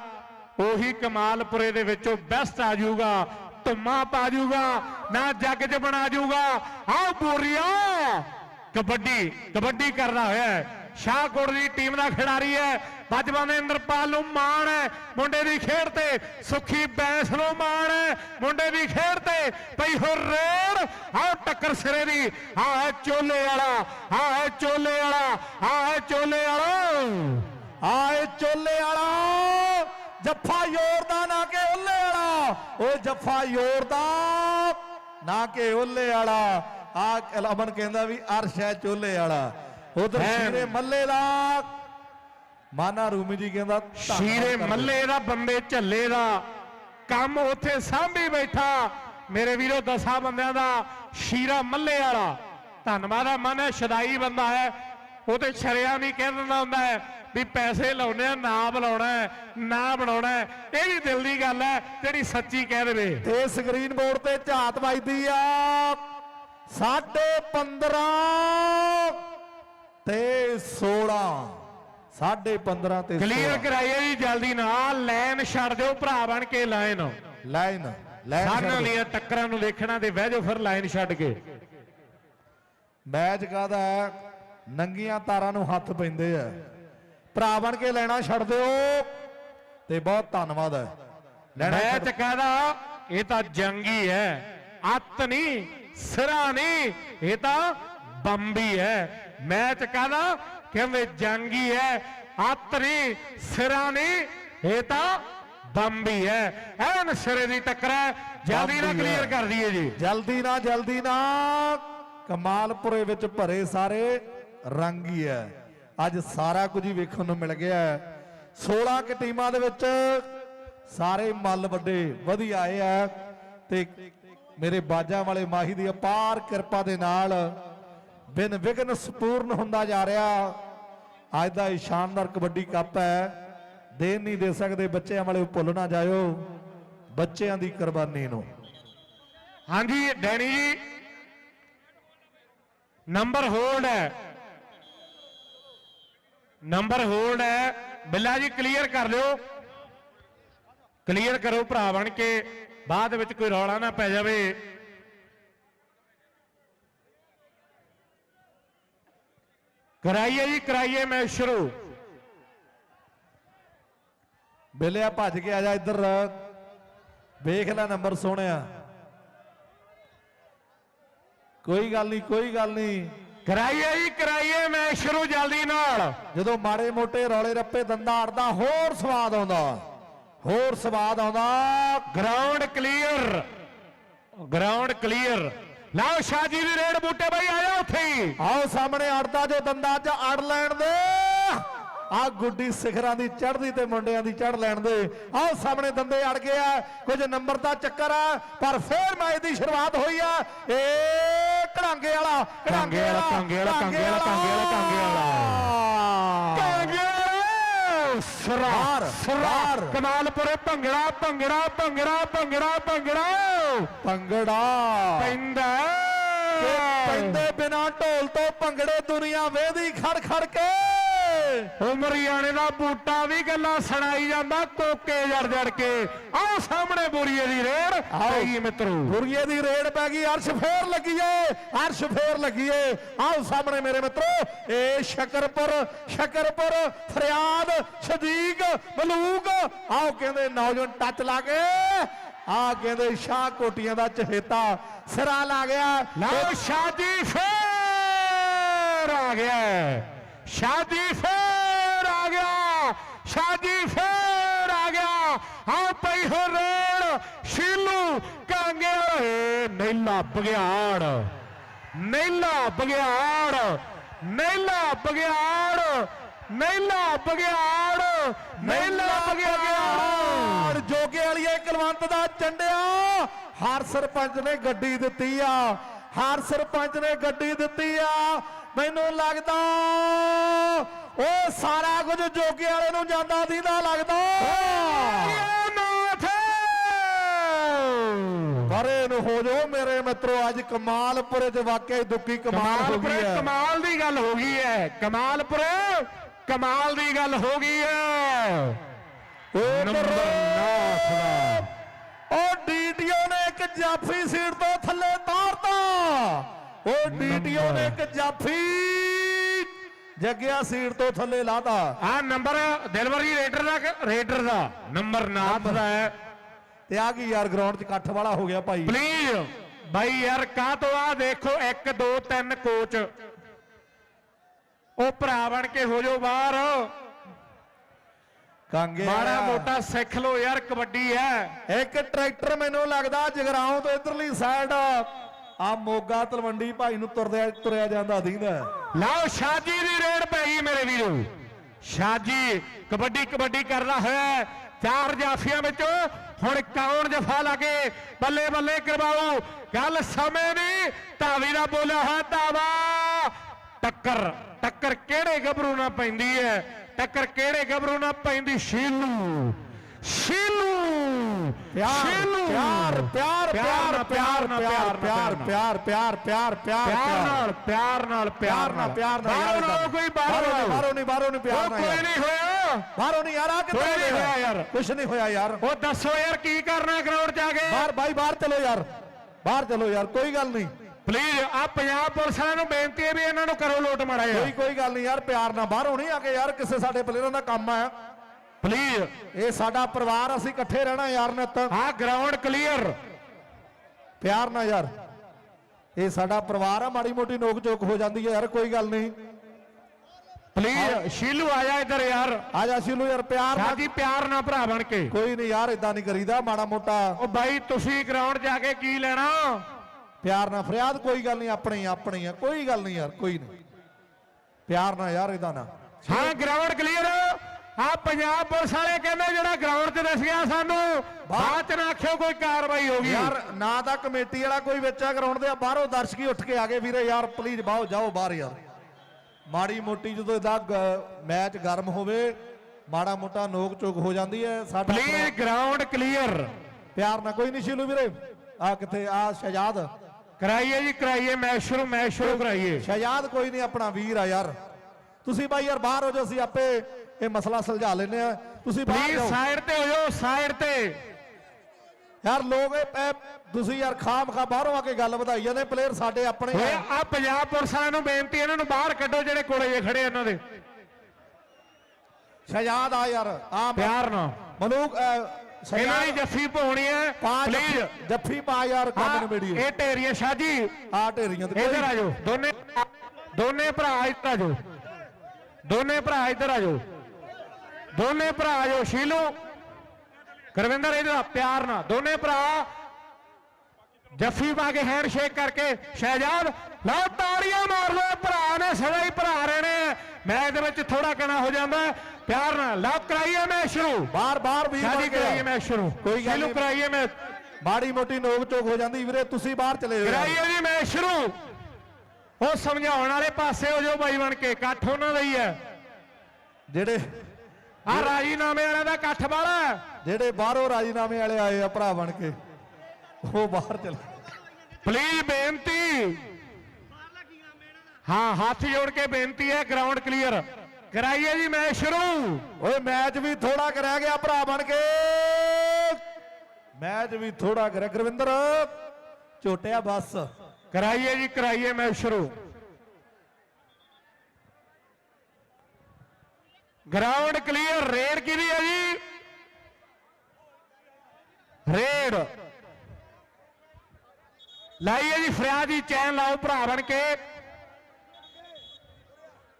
ਉਹੀ ਕਮਾਲਪੁਰੇ ਦੇ ਵਿੱਚੋਂ ਬੈਸਟ ਆ ਜਾਊਗਾ। ਧੁੰਮਾ ਪਾ ਜਾਊਗਾ, ਨਾ ਜੱਗ 'ਚ ਬਣਾ ਜਾਊਗਾ। ਆਹ ਬੋਰੀਆ! ਕਬੱਡੀ ਕਬੱਡੀ ਕਰਦਾ ਹੋਇਆ ਹੈ। ਸ਼ਾਹਕੋਟ ਦੀ ਟੀਮ ਦਾ ਖਿਡਾਰੀ ਹੈ। ਬਜਵਾਨ ਇੰਦਰਪਾਲ ਨੂੰ ਮਾਣ ਹੈ ਮੁੰਡੇ ਦੀ ਖੇਡ ਤੇ ਸੁਖੀ ਬੈਂਸ ਨੂੰ ਮਾਣ ਹੈ ਮੁੰਡੇ ਦੀ ਖੇਡ ਤੇ ਪਈ ਹੋ ਰੇਡ। ਆਹ ਟੱਕਰ ਸਿਰੇ ਦੀ ਆਹ ਹੈ ਚੋਲੇ ਵਾਲਾ ਆਹ ਹੈ ਚੋਲੇ ਵਾਲਾ ਆਹ ਹੈ ਚੋਲੇ ਵਾਲਾ। ਆਏ ਚੋਲੇ ਵਾਲਾ ਜੱਫਾ ਯੋਰਦਾ ਨਾ ਕਿ ਓਲੇ ਵਾਲਾ। ਓਏ ਜੱਫਾ ਯੋਰਦਾ ਨਾ ਕਿ ਓਲੇ ਵਾਲਾ। ਆ ਅਮਨ ਕਹਿੰਦਾ ਵੀ ਅਰਸ਼ ਹੈ ਚੋਲੇ ਵਾਲਾ। ਉਧਰ। ਸ਼ੀਰੇ ਮੱਲੇ ਦਾ ਮਾਨਾ ਰੂਮੀ ਜੀ ਕਹਿੰਦਾ ਸ਼ੀਰੇ। ਮੱਲੇ ਦਾ ਬੰਦੇ ਝੱਲੇ ਦਾ ਕੰਮ ਉੱਥੇ ਸਾਂਭੀ ਬੈਠਾ। ਮੇਰੇ ਵੀਰੋ ਦਸਾਂ ਬੰਦਿਆਂ ਦਾ ਸ਼ੀਰਾ ਮੱਲੇ ਵਾਲਾ। ਧੰਨਵਾਦ ਆ ਮਨ ਹੈ ਸ਼ਦਾਈ ਬੰਦਾ ਹੈ। ਉਹ ਤੇ ਸ਼ਰਿਆ ਨਹੀਂ ਕਹਿ ਦਿੰਦਾ ਹੁੰਦਾ ਹੈ ਵੀ ਪੈਸੇ ਲਾਉਣੇ ਆ ਨਾ ਬੁਲਾਉਣਾ ਹੈ ਨਾ ਬਣਾਉਣਾ ਹੈ। ਇਹ ਵੀ ਦਿਲ ਦੀ ਗੱਲ ਹੈ ਜਿਹੜੀ ਸੱਚੀ ਕਹਿ ਦੇਵੇ। ਤੇ ਸਕਰੀਨ ਬੋਰਡ ਤੇ ਝਾਤ ਵੱਜਦੀ ਆ। ਸਾਢੇ 15 ਤੇ 16 ਸਾਢੇ 15 ਤੇ ਕਲੀਅਰ 16 ਕਰਾਈਏ ਜੀ ਜਲਦੀ ਨਾਲ ਲਾਈਨ ਛੱਡ ਦਿਓ ਭਰਾ ਬਣ ਕੇ ਲਾਈਨ। ਲਾਈਨ ਲਾਈਨ ਸਾਰਿਆਂ ਛੱਡ ਦਿਓ। ਦੀਆਂ ਟੱਕਰਾਂ ਨੂੰ ਦੇਖਣਾ ਤੇ ਬਹਿ ਜਾਓ ਫਿਰ ਲਾਈਨ ਛੱਡ ਕੇ। ਮੈਚ ਕਾਹਦਾ ਹੈ? ਨੰਗੀਆਂ ਤਾਰਾਂ ਨੂੰ ਹੱਥ ਪੈਂਦੇ ਆ। ਭਰਾ ਬਣ ਕੇ ਲੈਣਾ ਛੱਡ ਦਿਓ। ਤੇ ਬਹੁਤ ਧੰਨਵਾਦ ਹੈ। ਲੈਣਾ ਮੈਚ ਕਹਦਾ? ਇਹ ਤਾਂ ਜੰਗੀ ਹੈ। ਅੱਤ ਨਹੀਂ ਸਿਰਾ ਨਹੀਂ ਇਹ ਤਾਂ ਬੰਬੀ ਹੈ। ਮੈਚ ਕਹਦਾ? ਕਹਿੰਦੇ ਜੰਗੀ ਹੈ ਅੱਤ ਨਹੀਂ ਸਿਰਾ ਨਹੀਂ ਇਹ ਤਾਂ ਬੰਬੀ ਹੈ ਐਨ ਸਿਰੇ ਦੀ ਟੱਕਰ ਹੈ ਜਲਦੀ ਨਾਲ। ਕਲੀਅਰ ਕਰ ਦਈਏ ਜੀ। ਜਲਦੀ ਨਾ ਜਲਦੀ ਨਾ ਕਮਾਲਪੁਰੇ ਵਿੱਚ ਭਰੇ ਸਾਰੇ ਰੰਗ ਹੀ ਹੈ ਅੱਜ ਸਾਰਾ ਕੁਝ ਹੀ ਵੇਖਣ ਨੂੰ ਮਿਲ ਗਿਆ ਹੈ 16 ਕ ਟੀਮਾਂ ਦੇ ਵਿੱਚ ਸਾਰੇ ਮੱਲ ਵੱਡੇ ਵਧੀਆ ਆਏ ਆ ਤੇ ਮੇਰੇ ਬਾਜਾਂ ਵਾਲੇ ਮਾਹੀ ਦੀ ਅਪਾਰ ਕਿਰਪਾ ਦੇ ਨਾਲ ਬਿਨ ਵਿਗਨ ਸਪੂਰਨ ਹੁੰਦਾ ਜਾ ਰਿਹਾ। ਅੱਜ ਦਾ ਇਹ ਸ਼ਾਨਦਾਰ ਕਬੱਡੀ ਕੱਪ ਹੈ। ਦੇਣ ਨਹੀਂ ਦੇ ਸਕਦੇ, ਬੱਚਿਆਂ ਵਾਲੇ ਭੁੱਲ ਨਾ ਜਾਇਓ। ਬੱਚਿਆਂ ਦੀ ਕੁਰਬਾਨੀ ਨੂੰ। ਹਾਂਜੀ, ਡੈਣੀ ਜੀ, ਨੰਬਰ ਹੋਲਡ ਹੈ। ਨੰਬਰ ਹੋਲਡ ਹੈ। ਬਿੱਲਾ ਜੀ, ਕਲੀਅਰ ਕਰ ਲਿਓ। ਕਲੀਅਰ ਕਰੋ ਭਰਾ ਬਣ ਕੇ। ਬਾਅਦ ਵਿੱਚ ਕੋਈ ਰੌਲਾ ਨਾ ਪੈ ਜਾਵੇ। ਕਰਾਈਏ ਜੀ, ਕਰਾਈਏ ਮੈਚ ਸ਼ੁਰੂ। ਬਿਲਿਆ ਭੱਜ ਕੇ ਆ ਜਾ ਇੱਧਰ। ਵੇਖ ਲੈ ਨੰਬਰ ਸੋਹਣਿਆ। ਕੋਈ ਗੱਲ ਨਹੀਂ, ਕੋਈ ਗੱਲ ਨਹੀਂ। ਕਰਾਈਏ ਜੀ, ਕਰਾਈਏ ਮੈਂ ਸ਼ੁਰੂ ਜਲਦੀ ਨਾਲ। ਜਦੋਂ ਮਾੜੇ ਮੋਟੇ ਰੌਲੇ ਰੱਪੇ ਦੰਦਾ ਅੜਦਾ, ਹੋਰ ਸਵਾਦ ਆਉਂਦਾ। ਹੋਰ ਸਵਾਦ ਆਉਂਦਾ ਗਰਾਊਂਡ ਕਲੀਅਰ ਗਰਾਊਂਡ ਕਲੀਅਰ ਲਓ ਸ਼ਾਜੀ ਦੀ ਰੇਡ ਬੂਟੇ ਬਾਈ ਆਇਆ ਉੱਥੇ ਹੀ। ਆਓ ਸਾਹਮਣੇ ਅੜਦਾ ਜੋ ਦੰਦਾ ਚ ਅੜ ਲੈਣ ਦੇ। ਆ ਗੁੱਡੀ ਸਿਖਰਾਂ ਦੀ ਚੜ੍ਹਦੀ ਤੇ ਮੁੰਡਿਆਂ ਦੀ ਚੜ੍ਹ ਲੈਣ ਦੇ। ਆਓ ਸਾਹਮਣੇ ਦੰਦੇ ਅੜ ਗਏ ਆ। ਕੁਝ ਨੰਬਰ ਦਾ ਚੱਕਰ ਆ ਪਰ ਫੇਰ ਮੈਚ ਦੀ ਸ਼ੁਰੂਆਤ ਹੋਈ ਆ। ਏ ਕੜਾਂਗੇ ਵਾਲਾ ਕੜਾਂਗੇ ਵਾਲਾ, ਕਾਂਗੇ ਵਾਲਾ, ਕਾਂਗੇ ਵਾਲਾ, ਕਾਂਗੇ ਵਾਲਾ, ਕਾਂਗੇ ਵਾਲਾ। ਸਰਾ ਸਰਾ। ਕਮਾਲਪੁਰੇ ਭੰਗੜਾ ਭੰਗੜਾ ਭੰਗੜਾ ਭੰਗੜਾ ਭੰਗੜਾ। ਪੰਗੜਾ ਪੈਂਦਾ। ਪੈਂਦੇ ਬਿਨਾ ਢੋਲ ਤੋਂ ਭੰਗੜੇ ਦੁਨੀਆ ਵੇਦੀ ਖੜ ਖੜ ਕੇ। ਉਮਰੀਆਣੇ ਦਾ ਬੂਟਾ ਵੀ ਗੱਲਾਂ ਸੁਣਾਈ ਜਾਂਦਾ ਕੋਕੇ ਜੜ ਜੜ ਕੇ। ਆਹ ਸਾਹਮਣੇ ਬੋਰੀਏ ਦੀ ਰੇੜ ਆਈ ਮਿੱਤਰੋ। ਗੁਰੀਏ ਦੀ ਰੇਡ ਪੈ ਗਈ ਅਰਸ਼ ਫੇਰ ਲੱਗੀਏ ਅਰਸ਼ ਫੇਰ ਲੱਗੀਏ। ਆਓ ਸਾਹਮਣੇ ਮੇਰੇ ਮਿੱਤਰੋ ਏ ਸ਼ਕਰਪੁਰ ਸ਼ਕਰਪੁਰ ਫਰਿਆਦ ਸਦੀਕ ਮਲੂਕ। ਆਓ ਕਹਿੰਦੇ ਨੌਜਵਾਨ ਟੱਚ ਲਾ ਕੇ ਆ ਕਹਿੰਦੇ ਸ਼ਾਹ ਕੋਟੀਆਂ ਦਾ ਚਹੇਤਾ ਸਿਰਾ ਲਾ ਗਿਆ। ਲਓ ਸ਼ਾਦੀ ਫੇਰ ਆ ਗਿਆ। ਸ਼ਾਦੀ ਫੇਰ ਆ ਗਿਆ ਸ਼ਾਦੀ ਫੇਰ ਆ ਗਿਆ। ਆ ਪਈ ਹੋ ਰੇੜ ਸ਼ੀਲੂ ਕਾਂਗੇ ਓਏ ਨੈਲਾ ਬਗਿਆੜ ਨੈਲਾ ਬਗਿਆੜ ਨੈਲਾ ਬਗਿਆੜ ਨੈਲਾ ਬਗਿਆੜ ਨੈਲਾ ਬਗਿਆੜ ਜੋਗੇ ਵਾਲੀਏ ਕੁਲਵੰਤ ਦਾ ਚੰਡਿਆ। ਹਰ ਸਰਪੰਚ ਨੇ ਗੱਡੀ ਦਿੱਤੀ ਆ ਹਰ ਸਰਪੰਚ ਨੇ ਗੱਡੀ ਦਿੱਤੀ ਆ। ਮੈਨੂੰ ਲੱਗਦਾ ਉਹ ਸਾਰਾ ਕੁਝ ਜੋਗੇ ਵਾਲੇ ਨੂੰ ਜਾਂਦਾ ਦੀਦਾ ਲੱਗਦਾ। ਪਰੇ ਨੂੰ ਹੋ ਜਾਓ ਮੇਰੇ ਮਿੱਤਰੋ ਅੱਜ ਕਮਾਲਪੁਰੇ ਚ ਵਾਕਿਆ ਹੀ ਦੁੱਕੀ ਕਮਾਲ ਹੋ ਗਈ ਕਮਾਲਪੁਰੇ ਹੈ। ਕਮਾਲ ਦੀ ਗੱਲ ਹੋ ਗਈ ਹੈ। ਕਮਾਲਪੁਰੇ ਕਮਾਲ ਦੀ ਗੱਲ ਹੋ ਗਈ ਹੈ। ਨੰਬਰ ਨਾਥ ਦਾ। ਉਹ ਡੀਟੀਓ ਨੇ ਇੱਕ ਜਾਫੀ ਸੀਟ ਤੋਂ ਥੱਲੇ ਤਾਰਤਾ। ਉਹ ਡੀਟੀਓ ਨੇ ਇੱਕ ਜਾਫੀ ਜੱਗਿਆ ਸੀਟ ਤੋਂ ਥੱਲੇ ਲਾਤਾ। ਆ ਨੰਬਰ ਦਿਲਵਰੀ ਰੇਡਰ ਦਾ ਕਿ- ਰੇਡਰ ਦਾ? ਨੰਬਰ ਨਾਥ ਦਾ ਹੈ। ਤੇ ਆ ਕੀ ਯਾਰ ਗਰਾਊਂਡ 'ਚ ਇਕੱਠ ਵਾਲਾ ਹੋ ਗਿਆ ਭਾਈ। ਪਲੀਜ਼ ਬਾਈ ਯਾਰ ਕਾਹ ਤੋਂ ਆ? ਦੇਖੋ 1 2 3 ਕੋਚ ਉਹ ਭਰਾ ਬਣ ਕੇ ਹੋ ਜਾਓ ਬਾਹਰ। ਕਾਂਗੇ ਮਾੜਾ ਮੋਟਾ ਸਿੱਖ ਲਓ ਯਾਰ ਕਬੱਡੀ ਹੈ। ਇੱਕ ਟਰੈਕਟਰ ਮੈਨੂੰ ਲੱਗਦਾ ਜਗਰਾਉਂ ਤੋਂ ਇਧਰਲੀ ਸਾਈਡ ਆ ਮੋਗਾ ਤਲਵੰਡੀ ਭਾਈ ਨੂੰ ਤੁਰਦਿਆ ਤੁਰਿਆ ਜਾਂਦਾ ਦੀਂਦਾ ਲਓ ਸ਼ਾਜੀ ਦੀ ਰੇਡ ਪੈ ਗਈ ਮੇਰੇ ਵੀਰੋ। ਸ਼ਾਜੀ ਕਬੱਡੀ ਕਬੱਡੀ ਕਰਦਾ ਹੋਇਆ ਚਾਰ ਜਾਫੀਆਂ ਵਿੱਚੋਂ ਹੁਣ ਕੌਣ ਜਫਾ ਲਾ ਕੇ ਬੱਲੇ ਬੱਲੇ ਕਰਵਾਓ। ਗੱਲ ਸਮੇਂ ਦੀ, ਧਾਵੀ ਦਾ ਬੋਲਿਆ ਹੋਇਆ ਧਾਵਾ। ਟੱਕਰ ਟੱਕਰ ਕਿਹੜੇ ਗੱਭਰੂ ਨਾਲ ਪੈਂਦੀ ਹੈ? ਟੱਕਰ ਕਿਹੜੇ ਗੱਭਰੂ ਨਾਲ ਪੈਂਦੀ? ਸ਼ੀਲੂ ਸ਼ੀਲੂ। ਸ਼ੀਲੂ ਪਿਆਰ ਪਿਆਰ ਪਿਆਰ ਪਿਆਰ ਪਿਆਰ ਪਿਆਰ ਪਿਆਰ ਪਿਆਰ ਪਿਆਰ ਪਿਆਰ ਪਿਆਰ ਨਾਲ ਪਿਆਰ ਨਾਲ ਪਿਆਰ ਨਾਲ ਪਿਆਰ ਨਾਲ ਬਾਹਰੋਂ ਨਾ ਕੋਈ ਬਾਹਰੋਂ ਨਾ ਆਓ। ਬਾਹਰੋਂ ਨਹੀਂ ਬਾਹਰੋਂ ਨਹੀਂ ਪਿਆਰ ਨਾਲ ਕੋਈ। ਨਹੀਂ ਹੋਇਆ। ਬਾਹਰੋਂ ਨਹੀਂ ਯਾਰ ਆ ਕਿੱਥੇ ਨਹੀਂ ਹੋਇਆ? ਯਾਰ। ਕੁਛ ਨਹੀਂ ਹੋਇਆ ਯਾਰ। ਉਹ ਦੱਸੋ ਯਾਰ ਕੀ ਕਰਨਾ ਗਰਾਊਂਡ 'ਚ ਆ ਕੇ? ਬਾਹਰ ਬਾਈ ਬਾਹਰ ਚਲੋ ਯਾਰ। ਬਾਹਰ ਚਲੋ ਯਾਰ ਕੋਈ ਗੱਲ ਨਹੀਂ। ਪਲੀਜ਼ ਆ ਪੰਜਾਬ ਪੁਲਿਸ ਵਾਲਿਆਂ ਨੂੰ ਬੇਨਤੀ ਹੈ ਵੀ ਇਹਨਾਂ ਨੂੰ ਕਰੋ ਲੋਟ ਮਾੜਾ ਕੋਈ ਕੋਈ ਗੱਲ ਨਹੀਂ ਯਾਰ ਪਿਆਰ ਨਾਲ ਬਾਹਰੋਂ ਨਹੀਂ ਆ ਕੇ ਯਾਰ ਕਿਸੇ ਸਾਡੇ ਪਲੇਅਰਾਂ ਦਾ ਕੰਮ ਆ। ਪਲੀਜ਼ ਇਹ ਸਾਡਾ ਪਰਿਵਾਰ ਅਸੀਂ ਇਕੱਠੇ ਰਹਿਣਾ ਯਾਰ ਨਿੱਤ। ਆ ਗਰਾਊਂਡ ਕਲੀਅਰ ਪਿਆਰ ਨਾਲ ਯਾਰ। ਇਹ ਸਾਡਾ ਪਰਿਵਾਰ ਆ ਮਾੜੀ ਮੋਟੀ ਨੋਕ ਝੋਕ ਹੋ ਜਾਂਦੀ ਹੈ ਯਾਰ ਕੋਈ ਗੱਲ ਨਹੀਂ। ਪਲੀਜ਼ ਸ਼ੀਲੂ ਆ ਜਾ ਇੱਧਰ ਯਾਰ। ਆ ਜਾ ਸ਼ੀਲੂ ਯਾਰ ਪਿਆਰ ਨਾਲ। ਸਾਡੀ ਪਿਆਰ ਨਾਲ ਭਰਾ ਬਣ ਕੇ। ਕੋਈ ਨਹੀਂ ਯਾਰ ਇਦਾਂ ਨਹੀਂ ਕਰੀਦਾ ਮਾੜਾ ਮੋਟਾ। ਉਹ ਬਾਈ ਤੁਸੀਂ ਗਰਾਊਂਡ ਆ ਕੇ ਕੀ ਲੈਣਾ? ਪਿਆਰ ਨਾਲ ਫਰਿਆਦ ਕੋਈ ਗੱਲ ਨਹੀਂ ਆਪਣੀ ਆਪਣੀ ਆ ਕੋਈ ਗੱਲ ਨਹੀਂ ਯਾਰ ਕੋਈ ਨਹੀਂ। ਪਿਆਰ ਨਾਲ ਯਾਰ ਇਦਾਂ ਨਾ। ਹਾਂ ਗਰਾਊਂਡ ਕਲੀਅਰ ਆ ਪੰਜਾਬ ਪੁਲਿਸ ਵਾਲੇ ਕਹਿੰਦੇ ਜਿਹੜਾ ਗਰਾਊਂਡ 'ਚ ਦਿਸ ਗਿਆ ਸਾਨੂੰ ਬਾਅਦ 'ਚ ਨਾ ਆਖਿਓ ਕੋਈ ਕਾਰਵਾਈ ਹੋ ਗਈ। ਯਾਰ ਨਾ ਤਾਂ ਕਮੇਟੀ ਵਾਲਾ ਕੋਈ ਵਿੱਚ ਆ ਗਰਾਊਂਡ ਦੇ ਬਾਹਰੋਂ ਦਰਸ਼ਕ ਉੱਠ ਕੇ ਆ ਗਏ ਵੀਰੇ ਯਾਰ ਪਲੀਜ਼ ਬਾਹੋ ਜਾਓ ਬਾਹਰ ਯਾਰ। ਮਾੜੀ ਮੋਟੀ ਜਦੋਂ ਇਹਦਾ ਮੈਚ ਗਰਮ ਹੋਵੇ ਮਾੜਾ ਮੋਟਾ ਨੋਕ ਚੋਕ ਹੋ ਜਾਂਦੀ ਹੈ ਸਾਡਾ ਪਲੀਜ਼ ਗਰਾਊਂਡ ਕਲੀਅਰ ਪਿਆਰ ਨਾਲ ਕੋਈ ਨਹੀਂ ਸ਼ੀਲੂ ਵੀਰੇ। ਆ ਕਿੱਥੇ ਆ ਸ਼ਹਜਾਦ। ਕਰਾਈਏ ਜੀ ਕਰਾਈਏ ਮੈਚ ਸ਼ੁਰੂ ਮੈਚ ਸ਼ੁਰੂ ਕਰਾਈਏ। ਸ਼ਹਜਾਦ ਕੋਈ ਨਹੀਂ ਆਪਣਾ ਵੀਰ ਆ ਯਾਰ। ਤੁਸੀਂ ਬਾਈ ਯਾਰ ਬਾਹਰ ਹੋ ਜਾਓ ਅਸੀਂ ਆਪੇ ਇਹ ਮਸਲਾ ਸੁਲਝਾ ਲੈਨੇ ਆ। ਤੁਸੀਂ ਬਾਹਰ ਪਲੀਜ਼ ਜਾਓ। ਸਾਈਡ ਤੇ ਹੋ ਜਾਓ ਸਾਈਡ ਤੇ। ਯਾਰ ਲੋਕ ਇਹ- ਇਹ ਤੁਸੀਂ ਯਾਰ ਖਾਮ ਖਾ ਬਾਹਰੋਂ ਆ ਕੇ ਗੱਲ ਵਧਾਈ ਜਾਂਦੇ ਪਲੇਅਰ ਸਾਡੇ ਆਪਣੇ ਓਏ ਆ ਆ ਪੰਜਾਬ ਪੁਲਿਸ ਵਾਲਿਆਂ ਨੂੰ ਬੇਨਤੀ ਇਹਨਾਂ ਨੂੰ ਬਾਹਰ ਕੱਢੋ ਜਿਹੜੇ ਕੋਲੇ ਜੇ ਖੜੇ ਇਹਨਾਂ ਦੇ। ਸ਼ਹਿਜ਼ਾਦ ਆ ਯਾਰ ਆ ਪਿਆਰ ਨਾਲ। ਮਲੂਕ ਅਹ, ਇਹਨਾਂ ਦੀ ਸ਼ਹਿਜ਼ਾਦ ਜੱਫੀ ਪਾਉਣੀ ਹੈ ਪਾ ਪਲੀਜ਼ ਜੱਫੀ- ਜੱਫੀ ਪਾ ਯਾਰ ਕੰਮ ਨਿਬੇੜੀਏ ਇਹ ਢੇਰੀਏ ਸ਼ਾਜੀ ਆ ਢੇਰੀਆਂ ਤੇ ਇੱਧਰ ਆ ਜਾਓ ਦੋਨੇ ਦੋਨੇ ਭਰਾ ਇੱਧਰ ਆ ਜਾਓ। ਦੋਨੇ ਭਰਾ ਇੱਧਰ ਆ ਜਾਓ। ਦੋਨੇ ਭਰਾ ਜਾਓ ਸ਼ੀਲੂ ਗੁਰਵਿੰਦਰ ਆ, ਪਿਆਰ ਨਾਲ ਦੋਨੇ ਭਰਾ ਜੱਫੀ ਪਾ ਕੇ ਹੈਂਡ ਸ਼ੇਕ ਕਰਕੇ ਸ਼ਹਿਜਾਦ ਲਓ ਤਾੜੀਆਂ ਮਾਰ ਲਓ ਭਰਾ ਨੇ ਸਦਾ ਹੀ ਭਰਾ ਰਹੇ ਨੇ ਮੈਚ ਦੇ ਵਿੱਚ ਥੋੜਾ ਕਣਾ ਹੋ ਜਾਂਦਾ। ਪਿਆਰ ਨਾਲ ਲਓ ਕਰਾਈਏ ਮੈਚ ਸ਼ੁਰੂ। ਬਾਹਰ ਵੀ ਸ਼ਾਜੀ ਕਰਾਈਏ ਮੈਚ ਸ਼ੁਰੂ। ਕੋਈ ਗੱਲ ਸ਼ੀਲੂ ਨਹੀਂ। ਕਰਾਈਏ ਮੈਚ ਮਾੜੀ ਮੋਟੀ ਨੋਕ ਝੋਕ ਹੋ ਜਾਂਦੀ। ਵੀਰੇ ਤੁਸੀਂ ਬਾਹਰ ਚਲੇ ਜਾਓ। ਕਰਾਈਏ ਜੀ ਮੈਚ ਸ਼ੁਰੂ। ਉਹ ਸਮਝਾਉਣ ਵਾਲੇ ਪਾਸੇ ਹੋ ਜਾਓ ਬਾਈ ਬਣ ਕੇ। ਇਕੱਠ ਉਹਨਾਂ ਦਾ ਹੀ ਹੈ। ਜਿਹੜੇ ਆ ਰਾਜੀਨਾਮੇ ਵਾਲਿਆਂ ਦਾ ਇਕੱਠ ਵਾਲਾ ਜਿਹੜੇ ਬਾਹਰੋਂ ਰਾਜੀਨਾਮੇ ਵਾਲੇ ਆਏ ਆ ਭਰਾ ਬਣ ਕੇ ਉਹ ਬਾਹਰ ਚਲੇ ਪਲੀਜ਼ ਬੇਨਤੀ। ਹਾਂ ਹੱਥ ਜੋੜ ਕੇ ਬੇਨਤੀ ਹੈ ਗਰਾਊਂਡ ਕਲੀਅਰ ਕਰਾਈਏ ਜੀ ਮੈਚ ਸ਼ੁਰੂ। ਓਏ ਮੈਚ ਵੀ ਥੋੜਾ ਕੁ ਰਹਿ ਗਿਆ ਭਰਾ ਬਣ ਕੇ। ਮੈਚ ਵੀ ਥੋੜਾ ਕੁ ਰਹਿ ਗੁਰਵਿੰਦਰ ਝੋਟਿਆ ਬਸ। ਕਰਾਈਏ ਜੀ ਕਰਾਈਏ ਮੈਚ ਸ਼ੁਰੂ। ਗਰਾਊਂਡ ਕਲੀਅਰ ਰੇਡ ਕਿਹਦੀ ਹੈ ਜੀ ਰੇਡ ਲਾਈਏ ਜੀ ਫਰਿਆਦ ਦੀ ਚੈਨ ਲਾਓ ਭਰਾ ਬਣ ਕੇ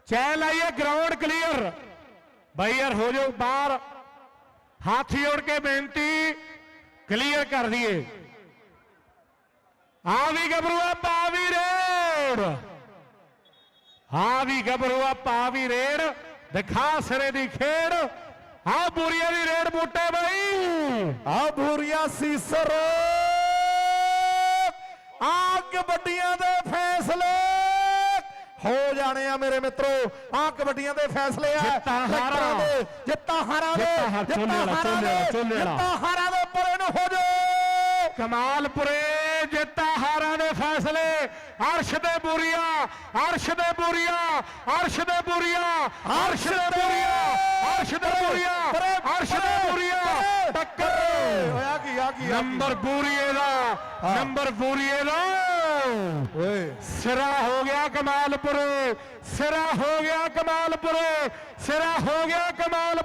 ਚੈਨ ਲਾਈਏ ਗਰਾਊਂਡ ਕਲੀਅਰ ਬਾਈ ਯਾਰ ਹੋ ਜਾਓ ਬਾਹਰ ਹੱਥ ਜੋੜ ਕੇ ਬੇਨਤੀ ਕਲੀਅਰ ਕਰ ਦਈਏ ਆ ਵੀ ਗੱਭਰੂਆ ਪਾ ਵੀ ਰੇਡ ਆ ਵੀ ਗੱਭਰੂਆ ਪਾ ਵੀ ਰੇਡ ਦਿਖਾ ਸਿਰੇ ਦੀ ਖੇਡ। ਆ ਬੁਰੀਆਂ ਦੀ ਰੇਡ ਬੂਟੇ ਬਈ। ਆ ਬੂਰੀਆ ਸੀਸਰ ਆ ਕਬੱਡੀਆਂ ਦੇ ਫੈਸਲੇ। ਹੋ ਜਾਣੇ ਆ ਮੇਰੇ ਮਿੱਤਰੋ ਆ ਕਬੱਡੀਆਂ ਦੇ ਫੈਸਲੇ ਆ। ਜਿੱਤਾਂ ਹਾਰਾਂ। ਦੇ, ਜਿੱਤਾਂ ਹਾਰਾਂ ਦੇ ਜਿੱਤਾਂ ਹਾਰ- ਦੇ। ਜਿੱਤਾਂ ਹਾਰਾਂ ਦੇ ਪਰੇ ਨੂੰ ਹੋ ਜਾਓ। ਕਮਾਲਪੁਰੇ ਜਿੱਤਾ ਹਾਰਾਂ ਦੇ ਫੈਸਲੇ। ਅਰਸ਼ ਦੇ ਬੁਰੀਆ ਅਰਸ਼ ਦੇ ਬੁਰੀਆ ਅਰਸ਼ ਦੇ ਬੁਰੀਆ ਅਰਸ਼ ਦੇ ਬੁਰੀਆ ਅਰਸ਼ ਦੇ ਬੁਰੀਆ ਅਰਸ਼ ਦੇ ਬੁਰੀਆ ਟੱਕਰ। ਹੋਇਆ ਕੀ ਆ ਕੀ? ਨੰਬਰ ਬੂਰੀਏ ਦਾ ਨੰਬਰ ਬੂਰੀਏ ਦਾ। ਓਏ। ਸਿਰਾ ਹੋ ਗਿਆ ਕਮਾਲਪੁਰੇ ਸਿਰਾ ਹੋ ਗਿਆ ਕਮਾਲਪੁਰੇ ਸਿਰਾ ਹੋ ਗਿਆ ਕਮਾਲ